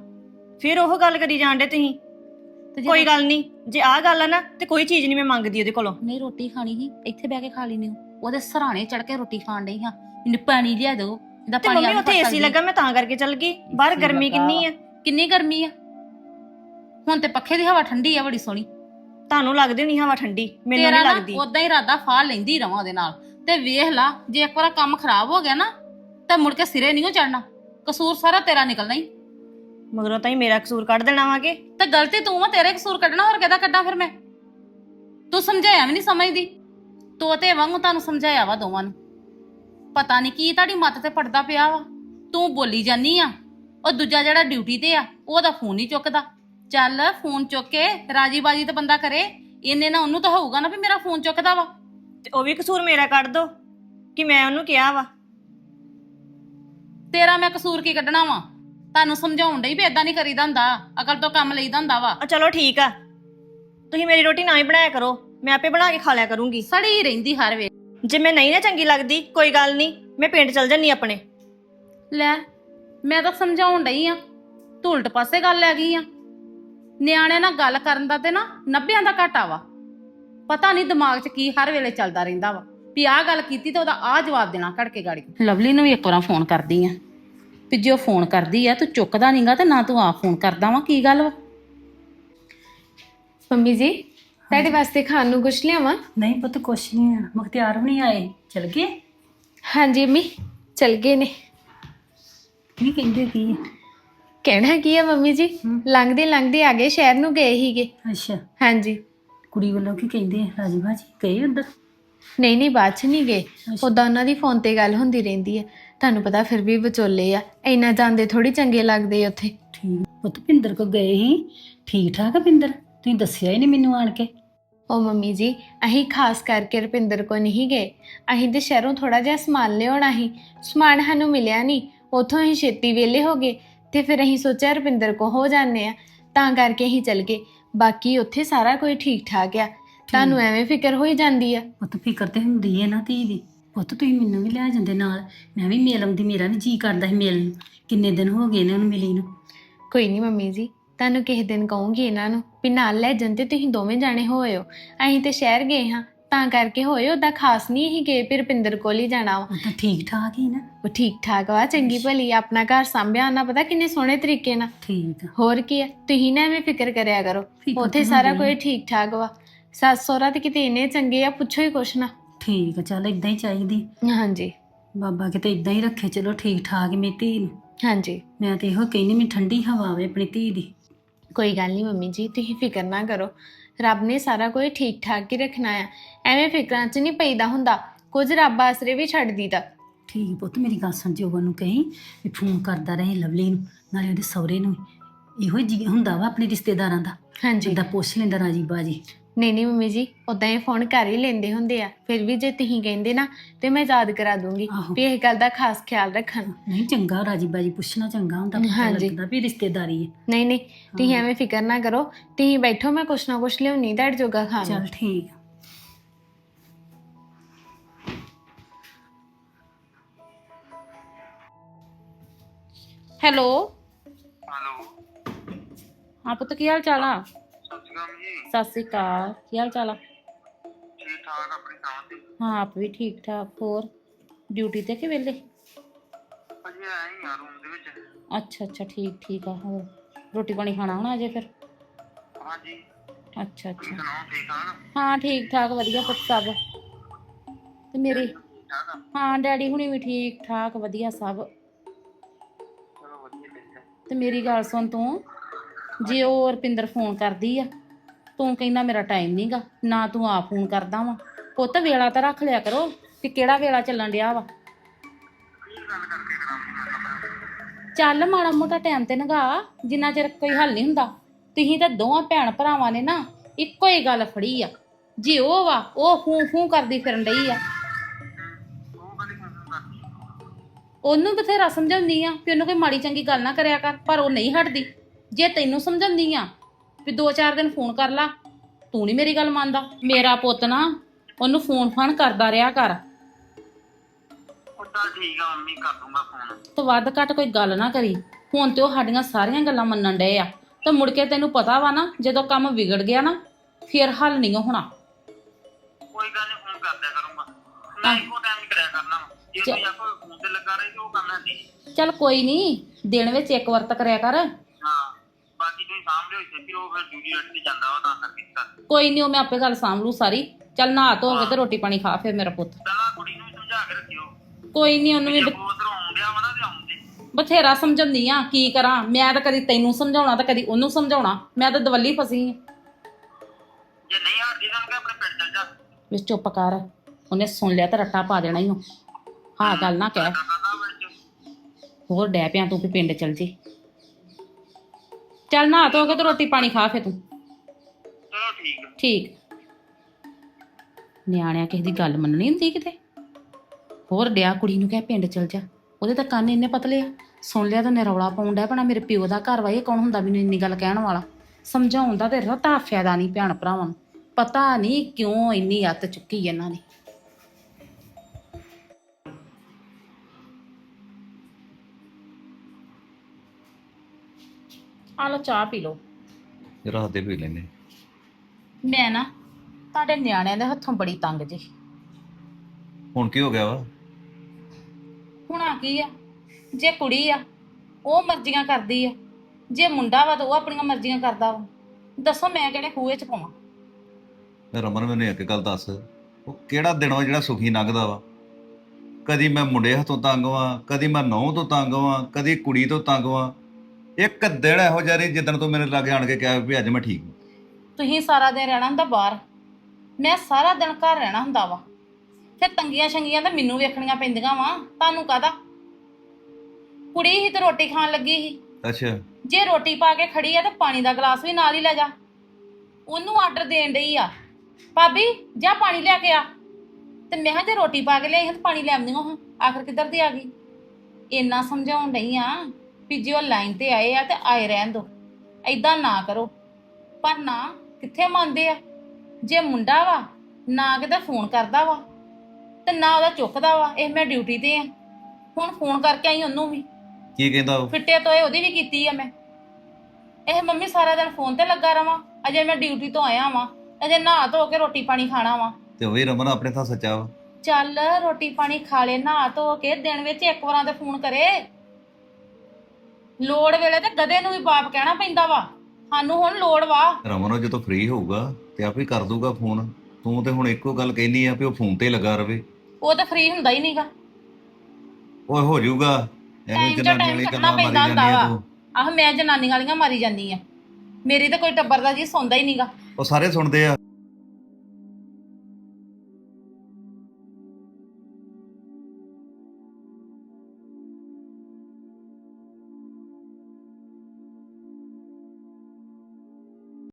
Speaker 1: ਫਿਰ ਉਹ ਗੱਲ ਕਰੀ ਜਾਂਦੇ ਤੁਸੀਂ?
Speaker 2: ਤੇ ਜੇ
Speaker 1: ਕੋਈ ਗੱਲ ਨਹੀਂ ਜੇ ਆਹ ਗੱਲ ਆ ਨਾ ਤੇ ਕੋਈ ਚੀਜ਼ ਨਹੀਂ ਮੈਂ ਮੰਗਦੀ ਉਹਦੇ ਕੋਲੋਂ।
Speaker 2: ਨਹੀਂ ਰੋਟੀ ਖਾਣੀ ਸੀ ਇੱਥੇ ਬਹਿ ਕੇ ਖਾ ਲੈਣੀ ਉਹਦੇ ਸਰਾਣੇ ਚੜ ਕੇ ਰੋਟੀ ਖਾਣ ਡਈ ਹਾਂ। ਮੈਨੂੰ ਪਾਣੀ ਲਿਆ ਦਿਓ ਇਹਦਾ
Speaker 1: ਤੇ
Speaker 2: ਪਾਣੀ
Speaker 1: ਮੰਮੀ ਉੱਥੇ ਏਸੀ ਲੱਗਾ ਮੈਂ ਤਾਂ ਕਰਕੇ ਚੱਲ ਗਈ। ਬਾਹਰ
Speaker 2: AC
Speaker 1: ਗਰਮੀ
Speaker 2: ਲੱਗਾ।
Speaker 1: ਕਿੰਨੀ ਆ।
Speaker 2: ਕਿੰਨੀ ਗਰਮੀ ਆ? ਹੁਣ ਤੇ ਪੱਖੇ ਦੀ ਹਵਾ ਠੰਡੀ ਆ ਬੜੀ ਸੋਹਣੀ।
Speaker 1: ਤੁਹਾਨੂੰ ਲੱਗਦੀ ਨਹੀਂ ਹਵਾ ਠੰਡੀ ਮੈਨੂੰ
Speaker 2: ਤੇਰਾ
Speaker 1: ਨਹੀਂ
Speaker 2: ਨਾ
Speaker 1: ਲੱਗਦੀ।
Speaker 2: ਉਦਾਂ ਹੀ ਇਰਾਦਾ ਫਾੜ ਲੈਂਦੀ ਰਵਾਂ ਉਹਦੇ ਨਾਲ। ਤੇ ਵੇਖ ਲਾ ਜੇ ਇੱਕ ਵਾਰ ਕੰਮ ਖਰਾਬ ਹੋ ਗਿਆ ਨਾ ਤਾਂ ਮੁੜ ਕੇ ਸਿਰੇ ਨਹੀਂ ਚੜਨਾ ਕਸੂਰ ਸਾਰਾ ਤੇਰਾ ਨਿਕਲਣਾ ਹੀ।
Speaker 1: ਮਗਰੋਂ ਤਾਂ ਹੀ ਮੇਰਾ ਕਸੂਰ ਕੱਢ ਦੇਣਾ ਵਾਂਗੇ
Speaker 2: ਤੇ ਗਲਤੀ ਤੂੰ ਵਾ ਤੇਰੇ ਕਸੂਰ ਕੱਢਣਾ ਹੋਰ ਕਿਹਦਾ ਕੱਢਾਂ ਫਿਰ ਮੈਂ? ਤੂੰ ਸਮਝਾਇਆ ਵੀ ਨਹੀਂ ਸਮਝਦੀ। ਤੋਤੇ ਵਾਂਗੂ ਤੁਹਾਨੂੰ ਸਮਝਾਇਆ ਵਾ ਦੋਵਾਂ ਨੂੰ। ਪਤਾ ਨਹੀਂ ਕੀ ਤੁਹਾਡੀ ਮੱਤ ਤੇ ਪੜਦਾ ਪਿਆ ਵਾ। ਤੂੰ ਬੋਲੀ ਜਾਨੀ ਆ ਉਹ ਦੂਜਾ ਜਿਹੜਾ ਡਿਊਟੀ ਤੇ ਆ ਉਹਦਾ ਫੋਨ ਨਹੀਂ ਚੁੱਕਦਾ। ਚੱਲ ਫੋਨ ਚੁੱਕ ਕੇ ਰਾਜੀ ਬਾਜੀ ਤੇ ਬੰਦਾ ਕਰੇ ਇਹਨੇ ਨਾ ਉਹਨੂੰ ਤਾਂ ਹੋਊਗਾ ਨਾ ਵੀ ਮੇਰਾ ਫੋਨ ਚੁੱਕਦਾ ਵਾ।
Speaker 1: ਤੇ ਉਹ ਵੀ ਕਸੂਰ ਮੇਰਾ ਕੱਢ ਦੋ ਕਿ ਮੈਂ ਉਹਨੂੰ ਕਿਹਾ ਵਾ।
Speaker 2: ਤੇਰਾ ਮੈਂ ਕਸੂਰ ਕੀ ਕੱਢਣਾ ਵਾ? ਤੁਹਾਨੂੰ ਸਮਝਾਉਣ ਡਈ ਵੀ ਇਦਾਂ ਨਹੀਂ ਕਰੀਦਾ ਹੁੰਦਾ ਅਕਲ ਤੋਂ ਕੰਮ ਲਈਦਾ ਹੁੰਦਾ ਵਾ।
Speaker 1: ਆ ਚਲੋ ਠੀਕ ਆ ਤੁਸੀਂ ਮੇਰੀ ਰੋਟੀ ਨਾ ਹੀ ਬਣਾਇਆ ਕਰੋ ਮੈਂ ਆਪੇ ਬਣਾ ਕੇ ਖਾ ਲਿਆ ਕਰੂੰਗੀ।
Speaker 2: ਸੜੀ ਰਹਿੰਦੀ ਹਰ ਵੇ
Speaker 1: ਜੇ ਮੈਂ ਨਹੀਂ ਨਾ ਚੰਗੀ ਲੱਗਦੀ ਕੋਈ ਗੱਲ ਨਹੀਂ ਮੈਂ ਪਿੰਡ ਚਲ ਜੰਨੀ ਆਪਣੇ।
Speaker 2: ਲੈ ਮੈਂ ਤਾਂ ਸਮਝਾਉਣ ਡਈ ਆ ਤੂੰ ਉਲਟ ਪਾਸੇ ਗੱਲ ਲੈ ਗਈ ਆ। ਨਿਆਣਿਆਂ ਨਾਲ ਗੱਲ ਕਰਨ ਦਾ ਤੇ ਨਾ 90ਾਂ ਦਾ ਘਾਟਾ ਵਾ। ਪਤਾ ਨਹੀਂ ਦਿਮਾਗ 'ਚ ਕੀ ਹਰ ਵੇਲੇ ਚੱਲਦਾ ਰਹਿੰਦਾ ਵਾ। ਵੀ ਆਹ ਗੱਲ ਕੀਤੀ ਤੇ ਉਹਦਾ ਆਹ ਜਵਾਬ ਦੇਣਾ ਘੜ ਕੇ ਗਾੜੀ ਲਵਲੀ ਨੂੰ ਵੀ ਇੱਕ ਵਾਰ ਫੋਨ ਕਰਦੀ ਆ। ਵੀ ਜੇ ਉਹ ਫੋਨ ਕਰਦੀ ਆ ਤੂੰ ਚੁੱਕਦਾ ਨਹੀਂਗਾ ਤੇ ਨਾ ਤੂੰ ਆ ਫੋਨ ਕਰਦਾ ਵਾ ਕੀ ਗੱਲ ਵਾ?
Speaker 7: ਮੰਮੀ ਜੀ ਤੁਹਾਡੇ ਵਾਸਤੇ ਖਾਣ ਨੂੰ ਕੁਛ ਲਿਆਵਾਂ?
Speaker 9: ਨਹੀਂ ਪੁੱਤ ਕੁਛ ਨਹੀਂ ਆ। ਮੁਖਤਿਆਰ ਵੀ ਨਹੀਂ ਆਏ ਚਲ ਗਏ?
Speaker 7: ਹਾਂਜੀ ਮੰਮੀ ਚਲ ਗਏ ਨੇ।
Speaker 9: ਕੀ ਕਹਿੰਦੇ ਕੀ ਆ?
Speaker 7: ਕਹਿਣਾ ਕੀ ਆ ਮੰਮੀ ਜੀ? ਲੰਘਦੇ ਲੰਘਦੇ ਆ ਗਏ ਸ਼ਹਿਰ ਨੂੰ ਗਏ ਹੀਗੇ
Speaker 9: ਅੱਛਾ।
Speaker 7: ਹਾਂਜੀ।
Speaker 9: ਕੁੜੀ ਵੱਲੋਂ ਕੀ ਕਹਿੰਦੇ ਆ? ਰਾਜੀ ਬਾਜੀ ਗਏ ਉੱਧਰ
Speaker 7: ਨਹੀਂ ਨਹੀਂ ਬਾਅਦ ਚ ਨਹੀਂ ਗਏ। ਉਦਾਂ ਉਹਨਾਂ ਦੀ ਫੋਨ ਤੇ ਗੱਲ ਹੁੰਦੀ ਰਹਿੰਦੀ ਹੈ ਤੁਹਾਨੂੰ ਪਤਾ ਫਿਰ ਵੀ ਵਿਚੋਲੇ ਆ। ਇੰਨਾ ਜਾਂਦੇ ਥੋੜੀ ਚੰਗੇ ਲੱਗਦੇ ਉੱਥੇ।
Speaker 9: ਠੀਕ। ਪੁੱਤ ਪਿੰਦਰ ਕੋ ਗਏ ਸੀ? ਠੀਕ ਠਾਕ ਆ ਪਿੰਦਰ ਤੁਸੀਂ ਦੱਸਿਆ ਹੀ ਨਹੀਂ ਮੈਨੂੰ ਆਣ ਕੇ।
Speaker 7: ਉਹ ਮੰਮੀ ਜੀ ਅਸੀਂ ਖਾਸ ਕਰਕੇ ਰੁਪਿੰਦਰ ਕੋ ਨਹੀਂ ਗਏ। ਅਸੀਂ ਤੇ ਸ਼ਹਿਰੋਂ ਥੋੜਾ ਜਿਹਾ ਸਮਾਨ ਲਿਆਉਣਾ ਸੀ। ਸਮਾਨ ਸਾਨੂੰ ਮਿਲਿਆ ਨਹੀਂ। ਉਥੋਂ ਅਸੀਂ ਛੇਤੀ ਵਿਹਲੇ ਹੋ ਗਏ। ਤੇ ਫਿਰ ਅਸੀਂ ਸੋਚਿਆ ਰੁਪਿੰਦਰ ਕੋ ਹੋ ਜਾਂਦੇ ਆ। ਤਾਂ ਕਰਕੇ ਅਸੀਂ ਚੱਲ ਗਏ। ਬਾਕੀ ਉੱਥੇ ਸਾਰਾ ਕੁਝ ਠੀਕ ਠਾਕ ਆ। ਤੁਹਾਨੂੰ ਐਵੇਂ ਫਿਕਰ ਹੋਈ ਜਾਂਦੀ ਆ।
Speaker 9: ਪੁੱਤ ਫਿਕਰ ਤੇ ਹੁੰਦੀ ਹੈ ਨਾ ਧੀ ਦੀ। ਪੁੱਤ ਤੁਸੀਂ ਮੈਨੂੰ ਵੀ ਲੈ ਜਾਂਦੇ ਨਾਲ। ਮੈਂ ਵੀ ਮਿਲ ਆਉਂਦੀ ਮੇਰਾ ਵੀ ਜੀ ਕਰਦਾ ਸੀ ਮਿਲਣ ਨੂੰ। ਕਿੰਨੇ ਦਿਨ ਹੋ ਗਏ ਨੇ ਉਹਨੂੰ ਮਿਲੀ ਨੂੰ।
Speaker 7: ਕੋਈ ਨਹੀਂ ਮੰਮੀ ਜੀ ਤੁਹਾਨੂੰ ਕਿਸੇ ਦਿਨ ਕਹੂੰਗੀ ਇਹਨਾਂ ਨੂੰ ਵੀ ਨਾਲ ਲੈ ਜਾਂਦੇ ਤੁਸੀਂ ਦੋਵੇਂ ਜਾਣੇ ਹੋਇਓ ਅਸੀਂ ਤੇ ਸ਼ਹਿਰ ਗਏ ਹਾਂ। ਤਾਂ ਕਰਕੇ ਹੋਏ ਉਹਦਾ ਖਾਸ ਨਹੀਂ ਅਸੀਂ ਗਏ ਫਿਰ ਰੁਪਿੰਦਰ ਕੋਲ ਹੀ ਜਾਣਾ ਵਾ।
Speaker 9: ਉਹ ਤਾਂ ਠੀਕ ਠਾਕ ਹੀ ਨਾ।
Speaker 7: ਉਹ ਠੀਕ ਠਾਕ ਵਾ ਚੰਗੀ ਭਲੀ ਆ, ਆਪਣਾ ਘਰ ਸੰਭਿਆ ਨਾ ਪਤਾ ਕਿੰਨੇ ਸੋਹਣੇ ਤਰੀਕੇ ਨਾਲ।
Speaker 9: ਠੀਕ ਆ।
Speaker 7: ਹੋਰ ਕੀ ਆ ਤੁਸੀਂ ਨਾ ਐਵੇਂ ਫਿਕਰ ਕਰਿਆ ਕਰੋ
Speaker 9: ਫਿਕਰ
Speaker 7: ਉੱਥੇ
Speaker 9: ਤਾਂ
Speaker 7: ਸਾਰਾ
Speaker 9: ਹੁੰਦੀ
Speaker 7: ਕੁਝ ਠੀਕ ਠਾਕ ਵਾ। ਸੱਸ ਸਹੁਰਾ ਤੇ ਕਿਤੇ ਇੰਨੇ ਚੰਗੇ ਆ ਪੁੱਛੋ ਹੀ ਕੁਛ ਨਾ।
Speaker 9: ਠੀਕ ਆ ਚੱਲ ਇਦਾਂ ਹੀ ਚਾਹੀਦੀ।
Speaker 7: ਹਾਂਜੀ।
Speaker 9: ਬਾਬਾ ਕਿਤੇ ਇਦਾਂ ਹੀ ਰੱਖੇ ਚਲੋ ਠੀਕ ਠਾਕ ਮੇਰੀ ਧੀ ਨੂੰ।
Speaker 7: ਹਾਂਜੀ।
Speaker 9: ਮੈਂ ਤੇ ਇਹੋ ਕਹਿੰਦੀ ਮੈਂ ਠੰਡੀ ਹਵਾ ਆਵੇ ਆਪਣੀ ਧੀ ਦੀ।
Speaker 7: ਕੋਈ ਗੱਲ ਨਹੀਂ ਮੰਮੀ ਜੀ ਤੁਸੀਂ ਫਿਕਰ ਨਾ ਕਰੋ। ਰੱਬ ਨੇ ਸਾਰਾ ਕੁਝ ਠੀਕ ਠਾਕ ਹੀ ਰੱਖਣਾ ਆ। ਐਵੇਂ ਫਿਕਰਾਂ 'ਚ ਨਹੀਂ ਪਈਦਾ ਹੁੰਦਾ। ਕੁਝ ਰੱਬ ਆਸਰੇ ਵੀ ਛੱਡ ਦੀਦਾ।
Speaker 9: ਠੀਕ ਪੁੱਤ ਮੇਰੀ ਗੱਲ ਸੁਣ ਜੋਬਨ ਨੂੰ ਕਹੀਂ ਵੀ ਫੋਨ ਕਰਦਾ ਰਹੇ ਲਵਲੀ ਨੂੰ ਨਾਲੇ ਉਹਦੇ ਸਹੁਰੇ ਨੂੰ। ਇਹੋ ਜੀ ਹੁੰਦਾ ਵਾ ਆਪਣੇ ਰਿਸ਼ਤੇਦਾਰਾਂ ਦਾ।
Speaker 7: ਹਾਂਜੀ।
Speaker 9: ਜਿੱਦਾਂ ਪੁੱਛ ਲੈਂਦਾ ਰਾਜੀ ਬਾਜੀ
Speaker 7: ਨਹੀਂ ਨਹੀਂ ਮੰਮੀ ਜੀ ਉਦਾਂ ਹੀ ਫੋਨ ਕਰ ਹੀ ਲੈਂਦੇ ਹੁੰਦੇ ਆ ਫਿਰ ਵੀ ਜੇ ਤੁਸੀਂ ਕਹਿੰਦੇ ਨਾ ਤੇ ਮੈਂ ਯਾਦ ਕਰਾ ਦੂੰਗੀ
Speaker 9: ਆਹੋ।
Speaker 7: ਵੀ ਇਹ ਗੱਲ ਦਾ ਖਾਸ ਖਿਆਲ ਰੱਖਣ
Speaker 9: ਨਹੀਂ ਚੰਗਾ ਰਾਜੀ ਬਾਜੀ ਪੁੱਛਣਾ ਚੰਗਾ ਹੁੰਦਾ ਪਤਾ
Speaker 7: ਹਾਂਜੀ।
Speaker 9: ਲੱਗਦਾ ਵੀ ਰਿਸ਼ਤੇਦਾਰੀ ਹੈ
Speaker 7: ਨਹੀਂ ਨਹੀਂ ਤੁਸੀਂ ਐਵੇਂ ਫਿਕਰ ਨਾ ਕਰੋ ਤੁਸੀਂ ਬੈਠੋ ਮੈਂ ਕੁਛ ਨਾ ਕੁਛ ਲਿਆਉਣੀ ਤੁਹਾਡੇ ਜੋਗਾ ਖਾਣ ਨੂੰ।
Speaker 9: ਚੱਲ ਠੀਕ ਆ।
Speaker 2: ਹੈਲੋ
Speaker 10: ਹੈਲੋ
Speaker 2: ਹਾਂ ਪੁੱਤ ਕੀ ਹਾਲ ਚਾਲ ਆ
Speaker 10: ਸ਼੍ਰੀ ਅਕਾਲ ਜੀ?
Speaker 2: ਸਤਿ ਸ੍ਰੀ ਅਕਾਲ। ਕੀ ਹਾਲ ਚਾਲ ਆ?
Speaker 10: ਠੀਕ ਠਾਕ ਆਪਣੀ ਥਾਂ ਤੇ
Speaker 2: ਹਾਂ ਆਪ ਵੀ ਠੀਕ ਠਾਕ। ਹੋਰ ਡਿਊਟੀ ਤੇ ਕਿ ਵੇਲੇ
Speaker 10: ਅਜੇ ਆਏ ਹੀ ਆ ਰੂਮ ਦੇ ਵਿੱਚ।
Speaker 2: ਅੱਛਾ ਅੱਛਾ ਠੀਕ ਠੀਕ ਆ। ਹੋਰ ਰੋਟੀ ਪਾਣੀ ਖਾਣਾ ਹੋਣਾ ਅਜੇ ਫਿਰ?
Speaker 10: ਹਾਂਜੀ।
Speaker 2: ਅੱਛਾ
Speaker 10: ਤੁਸੀਂ
Speaker 2: ਅੱਛਾ
Speaker 10: ਸੁਣਾਓ ਠੀਕ ਠਾਕ?
Speaker 2: ਹਾਂ ਠੀਕ ਠਾਕ ਵਧੀਆ ਪੁੱਤ ਸਭ। ਤੇ ਮੇਰੇ
Speaker 10: ਠੀਕ ਠਾਕ ਆ?
Speaker 2: ਹਾਂ ਡੈਡੀ ਹੁਣੀ ਵੀ ਠੀਕ ਠਾਕ ਵਧੀਆ ਸਭ।
Speaker 10: ਚਲੋ ਵਧੀਆ ਠੀਕ ਹੈ
Speaker 2: ਤੇ ਮੇਰੀ ਗੱਲ ਸੁਣ ਤੂੰ ਜੇ ਉਹ ਰਪਿੰਦਰ ਫੋਨ ਕਰਦੀ ਆ ਤੂੰ ਕਹਿੰਦਾ ਮੇਰਾ ਟਾਈਮ ਨਹੀਂਗਾ ਨਾ ਤੂੰ ਆਪ ਫੋਨ ਕਰਦਾ ਵਾ। ਪੁੱਤ ਵੇਲਾ ਤਾਂ ਰੱਖ ਲਿਆ ਕਰੋ ਕਿ ਕਿਹੜਾ ਵੇਲਾ ਚੱਲਣ ਡਿਆ ਵਾ। ਚੱਲ ਮਾੜਾ ਮੋਟਾ ਟਾਈਮ ਤੇ ਨਗਾ, ਜਿੰਨਾ ਚਿਰ ਕੋਈ ਹੱਲ ਨਹੀਂ ਹੁੰਦਾ। ਤੁਸੀਂ ਤਾਂ ਦੋਵਾਂ ਭੈਣ ਭਰਾਵਾਂ ਨੇ ਨਾ, ਇੱਕੋ ਹੀ ਗੱਲ ਫੜੀ ਆ। ਜੇ ਉਹ ਵਾ, ਉਹ ਫੂੰ ਫੂੰ ਕਰਦੀ ਫਿਰਨ ਡਈ ਆ। ਉਹਨੂੰ ਬਥੇਰਾ ਸਮਝਾਉਂਦੀ ਆ ਕਿ ਉਹਨੂੰ ਕੋਈ ਮਾੜੀ ਚੰਗੀ ਗੱਲ ਨਾ ਕਰਿਆ ਕਰ, ਪਰ ਉਹ ਨਹੀਂ ਹਟਦੀ। ਜੇ ਤੈਨੂੰ ਸਮਝਾਉਂਦੀ ਆ ਵੀ ਦੋ ਚਾਰ ਦਿਨ ਫੋਨ ਕਰ ਲਾ। ਤੂੰ ਨਹੀਂ ਮੇਰੀ ਗੱਲ ਮੰਨਦਾ। ਮੇਰਾ ਪੁੱਤ ਨਾ ਉਹਨੂੰ ਫੋਨ ਫਾਨ ਕਰਦਾ ਰਿਹਾ ਕਰ।
Speaker 10: ਉਹ ਚੱਲ ਠੀਕ ਆ ਮੰਮੀ ਕਰ ਦੂੰਗਾ ਫੋਨ।
Speaker 2: ਤੂੰ ਵੱਧ ਘੱਟ ਕੋਈ ਗੱਲ ਨਾ ਕਰੀ। ਹੁਣ ਤੇ ਉਹ ਸਾਡੀਆਂ ਸਾਰੀਆਂ ਗੱਲਾਂ ਮੰਨਣ ਡਏ ਆ। ਤੇ ਮੁੜ ਕੇ ਤੈਨੂੰ ਪਤਾ ਵਾ ਨਾ ਜਦੋਂ ਕੰਮ ਵਿਗੜ ਗਿਆ ਨਾ ਫਿਰ ਹੱਲ ਨਹੀਂ ਹੋਣਾ।
Speaker 10: ਕੋਈ ਗੱਲ ਨਹੀਂ ਫੋਨ ਕਰ ਦਿਆ ਕਰੂੰਗਾ। ਮੈਂ ਇੱਕੋ ਟਾਈਮ ਕਰਿਆ ਕਰਨਾ ਵਾ। ਜੇ
Speaker 2: ਚੱਲ।
Speaker 10: ਤੁਸੀਂ ਆਪੋ ਫੋਨ ਤੇ ਲੱਗਾ ਰਹੇ ਤੇ ਉਹ ਕੰਮ ਹੈ ਨਹੀਂ
Speaker 2: ਚੱਲ ਕੋਈ ਨਹੀਂ ਦਿਨ ਵਿੱਚ ਇੱਕ ਵਰਤ ਕਰਿਆ ਕਰ।
Speaker 10: ਬਾਕੀ ਤੁਸੀਂ ਸਾਹਮਣੇ ਹੋਈ ਛੇਤੀ ਉਹ ਫਿਰ ਡਿਊਟੀ ਰੱਟ ਤੇ ਜਾਂਦਾ ਵਾ ਤਾਂ ਕਰਕੇ ਕਰ
Speaker 2: ਕੋਈ ਨਹੀਂ ਉਹ ਮੈਂ ਆਪੇ ਗੱਲ ਸਾਂਭ ਲੂ ਸਾਰੀ। ਚੱਲ ਨਹਾ ਧੋ ਕੇ ਤੇ ਰੋਟੀ ਪਾਣੀ ਖਾ ਫਿਰ ਮੇਰਾ ਪੁੱਤ।
Speaker 10: ਪਹਿਲਾਂ ਕੁੜੀ ਨੂੰ ਵੀ ਸਮਝਾ ਕੇ ਰੱਖਿਓ।
Speaker 2: ਕੋਈ ਨਹੀਂ ਉਹਨੂੰ ਵੀ
Speaker 10: ਜੇ
Speaker 2: ਬ-
Speaker 10: ਉਹ ਉਧਰੋਂ ਆਉਂਦਿਆ ਵਾ ਨਾ ਤੇ ਆਉਂਦੇ।
Speaker 2: ਬਥੇਰਾ ਸਮਝਾਉਂਦੀ ਆ ਕੀ ਕਰਾਂ? ਮੈਂ ਤਾਂ ਕਦੀ ਤੈਨੂੰ ਸਮਝਾਉਣਾ ਤਾਂ ਕਦੀ ਉਹਨੂੰ ਸਮਝਾਉਣਾ। ਮੈਂ ਤਾਂ ਦਵੱਲੀ ਫਸੀ ਆਂ।
Speaker 10: ਜੇ ਨਹੀਂ ਹਟਦੀ ਤਾਂ ਕਹਿ ਆਪਣੇ ਪਿੰਡ ਚਲ ਜਾ।
Speaker 2: ਵੀ ਚੁੱਪ ਕਰ। ਉਹਨੇ ਸੁਣ ਲਿਆ ਤਾਂ ਰੱਟਾ ਪਾ ਦੇਣਾ ਹੀ ਉਹ ਹਾਂ ਗੱਲ ਨਾ ਕਹਿ।
Speaker 10: ਵਿੱਚ?
Speaker 2: ਹੋਰ ਡੈ ਪਿਆ ਤੂੰ ਵੀ ਪਿੰਡ ਚਲ ਜੀ। ਚੱਲ ਨਹਾ ਧੋ ਕੇ ਤੇ ਰੋਟੀ ਪਾਣੀ ਖਾ ਫੇ ਤੂੰ।
Speaker 10: ਚਲੋ ਠੀਕ ਆ।
Speaker 2: ਠੀਕ। ਨਿਆਣਿਆਂ ਕਿਸੇ ਦੀ ਗੱਲ ਮੰਨਣੀ ਹੁੰਦੀ ਕਿਤੇ? ਹੋਰ ਡਿਆ ਕੁੜੀ ਨੂੰ ਕਹਿ ਪਿੰਡ ਚਲ ਜਾ। ਉਹਦੇ ਤਾਂ ਕੰਨ ਇੰਨੇ ਪਤਲੇ ਆ। ਸੁਣ ਲਿਆ ਤਾਂ ਨਿਰੌਲਾ ਪਾਉਂਦਾ ਭਣਾ ਮੇਰੇ ਪਿਓ ਦਾ ਘਰ ਵਾ ਇਹ ਕੌਣ ਹੁੰਦਾ ਮੈਨੂੰ ਇੰਨੀ ਗੱਲ ਕਹਿਣ ਵਾਲਾ? ਸਮਝਾਉਣ ਦਾ ਤੇ ਰਤਾ ਫਾਇਦਾ ਨਹੀਂ ਭੈਣ ਭਰਾਵਾਂ ਨੂੰ। ਪਤਾ ਨਹੀਂ ਕਿਉਂ ਇੰਨੀ ਅੱਤ ਚੁੱਕੀ ਇਹਨਾਂ ਨੇ। ਆ ਲੋ ਚਾਹ ਪੀ ਲਓ।
Speaker 11: ਰਾਤ ਦੇ ਪੀ ਲੈਨੇ
Speaker 2: ਮੈਂ ਨਾ ਤੁਹਾਡੇ ਨਿਆਣਿਆਂ ਦੇ ਹੱਥੋਂ ਬੜੀ ਤੰਗ ਜੀ।
Speaker 11: ਹੁਣ ਕੀ ਹੋ ਗਿਆ ਵਾ?
Speaker 2: ਹੁਣਾ ਕੀ ਆ? ਜੇ ਕੁੜੀ ਆ ਉਹ ਮਰਜ਼ੀਆਂ ਕਰਦੀ ਆ। ਜੇ ਮੁੰਡਾ ਵਾ ਤਾਂ ਉਹ ਆਪਣੀਆਂ ਮਰਜ਼ੀਆਂ ਕਰਦਾ ਵਾ। ਦੱਸੋ ਮੈਂ ਕਿਹੜੇ ਖੂਹੇ ਚ ਪਾਵਾਂ?
Speaker 11: ਮੈਂ ਰਮਨ ਮੈਨੂੰ ਇੱਕ ਗੱਲ ਦੱਸ। ਉਹ ਕਿਹੜਾ ਦਿਨ ਵਾ ਜਿਹੜਾ ਸੁਖੀ ਲੰਘਦਾ ਵਾ? ਕਦੀ ਮੈਂ ਮੁੰਡੇ ਹੱਥੋਂ ਤੰਗ ਵਾਂ ਕਦੀ ਮੈਂ ਨੌਂ ਤੋਂ ਤੰਗ ਵਾਂ ਕਦੀ ਕੁੜੀ ਤੋਂ ਤੰਗ ਵਾਂ। ਇੱਕ ਦਿਨ ਇਹੋ ਜਿਹਾ ਨਹੀਂ ਜਿੱਦਣ ਤੋਂ ਮੇਰੇ ਲਾਗੇ ਆਣ ਕੇ ਕਿਹਾ ਵੀ ਅੱਜ ਮੈਂ ਠੀਕ ਹਾਂ।
Speaker 2: ਤੁਸੀਂ ਸਾਰਾ ਦਿਨ ਰਹਿਣਾ ਹੁੰਦਾ ਬਾਹਰ। ਮੈਂ ਸਾਰਾ ਦਿਨ ਘਰ ਰਹਿਣਾ ਹੁੰਦਾ ਵਾ। ਫਿਰ ਤੰਗੀਆਂ ਸ਼ੰਗੀਆਂ ਤਾਂ ਮੈਨੂੰ ਵੇਖਣੀਆਂ ਪੈਂਦੀਆਂ ਵਾ। ਤੁਹਾਨੂੰ ਕਾਹਦਾ? ਕੁੜੀ ਹੀ ਤੇ ਰੋਟੀ ਖਾਣ ਲੱਗੀ ਸੀ।
Speaker 11: ਅੱਛਾ।
Speaker 2: ਜੇ ਰੋਟੀ ਪਾ ਕੇ ਖੜੀ ਆ ਤੇ ਪਾਣੀ ਦਾ ਗਲਾਸ ਵੀ ਨਾਲ ਹੀ ਲੈ ਜਾ। ਉਹਨੂੰ ਆਰਡਰ ਦੇਣ ਡਈ ਆ। ਭਾਬੀ ਜਾ ਪਾਣੀ ਲੈ ਕੇ ਆ। ਤੇ ਮੈਂ ਕਿਹਾ ਜੇ ਰੋਟੀ ਪਾ ਕੇ ਲਿਆਈ ਹਾਂ ਤੇ ਪਾਣੀ ਲੈ ਆਉਂਦੀ ਹਾਂ। ਆਖਰ ਕਿੱਧਰ ਦੀ ਆ ਗਈ? ਇੰਨਾ ਸਮਝਾਉਣ ਡਈ ਆ। ਵੀ ਜੇ ਉਹ ਲਾਈਨ ਤੇ ਆਏ ਆ ਤੇ ਆਏ ਰਹਿਣ ਦੋ। ਐਦਾਂ ਨਾ ਕਰੋ। ਪਰ ਨਾ ਕਿੱਥੇ ਮੰਨਦੇ ਆ? ਜੇ ਮੁੰਡਾ ਵਾ ਨਾ ਕਿਤੇ ਫੋਨ ਕਰਦਾ ਵਾ ਤੇ ਨਾ ਉਹਦਾ ਚੁੱਕਦਾ ਵਾ ਇਹ ਮੈਂ ਡਿਊਟੀ ਤੇ ਆ। ਹੁਣ ਫੋਨ ਕਰਕੇ ਆਈ ਉਹਨੂੰ ਵੀ।
Speaker 11: ਕੀ ਕਹਿੰਦਾ ਉਹ?
Speaker 2: ਫਿੱਟੇ ਤੋਏ ਉਹਦੀ ਵੀ ਕੀਤੀ ਆ ਮੈਂ। ਇਹ ਮੰਮੀ ਸਾਰਾ ਦਿਨ ਫੋਨ ਤੇ ਲੱਗਾ ਰਵਾਂ ਅਜੇ ਮੈਂ ਡਿਊਟੀ ਤੋਂ ਆਇਆ ਵਾਂ ਅਜੇ ਨਹਾ ਧੋ ਕੇ ਰੋਟੀ ਪਾਣੀ ਖਾਣਾ ਵਾਂ।
Speaker 11: ਤੇ ਉਹ ਵੀ ਰਮਨ ਆਪਣੇ ਥਾਂ ਸੱਚਾ ਵਾ।
Speaker 2: ਚੱਲ ਰੋਟੀ ਪਾਣੀ ਖਾ ਲੈ ਨਹਾ ਧੋ ਕੇ ਦਿਨ ਵਿੱਚ ਇੱਕ ਵਾਰਾਂ ਤੇ ਫੋਨ ਕਰੇ। ਲੋੜ ਵੇਲੇ ਤੇ ਗਧੇ ਨੂੰ ਵੀ ਬਾਪ ਕਹਿਣਾ ਪੈਂਦਾ ਵਾ। ਸਾਨੂੰ ਹੁਣ ਲੋੜ ਵਾ।
Speaker 11: ਰਮਨ ਉਹ ਜਦੋਂ ਫ੍ਰੀ ਹੋਊਗਾ ਤੇ ਆਪੇ ਕਰ ਦੂਗਾ ਫੋਨ। ਤੂੰ ਤੇ ਹੁਣ ਇੱਕੋ ਗੱਲ ਕਹਿਨੀ ਆ ਵੀ ਉਹ ਫੋਨ ਤੇ ਲੱਗਾ ਰਵੇ।
Speaker 2: ਉਹ ਤਾਂ ਫ੍ਰੀ ਹੁੰਦਾ ਹੀ ਨਹੀਂਗਾ।
Speaker 11: ਉਹ ਹੋ ਜਾਊਗਾ। ਐਵੇਂ ਜਨਾਨੀ
Speaker 2: ਟਾਈਮ
Speaker 11: ਵਾਲੀ
Speaker 2: ਕੱਢਣਾ
Speaker 11: ਗੱਲਾਂ ਮਾਰੀ
Speaker 2: ਪੈਂਦਾ ਹੁੰਦਾ
Speaker 11: ਜਾਂਦੀ ਆ
Speaker 2: ਵਾ।
Speaker 11: ਤੂੰ।
Speaker 2: ਆਹ ਮੈਂ ਜਨਾਨੀ ਵਾਲੀਆਂ ਮਾਰੀ ਜਾਂਦੀ ਆ। ਮੇਰੀ ਤਾਂ ਕੋਈ ਟੱਬਰ ਦਾ ਜੀ ਸੌਂਦਾ ਹੀ ਨਹੀਂਗਾ।
Speaker 11: ਉਹ ਸਾਰੇ ਸੁਣਦੇ ਆ।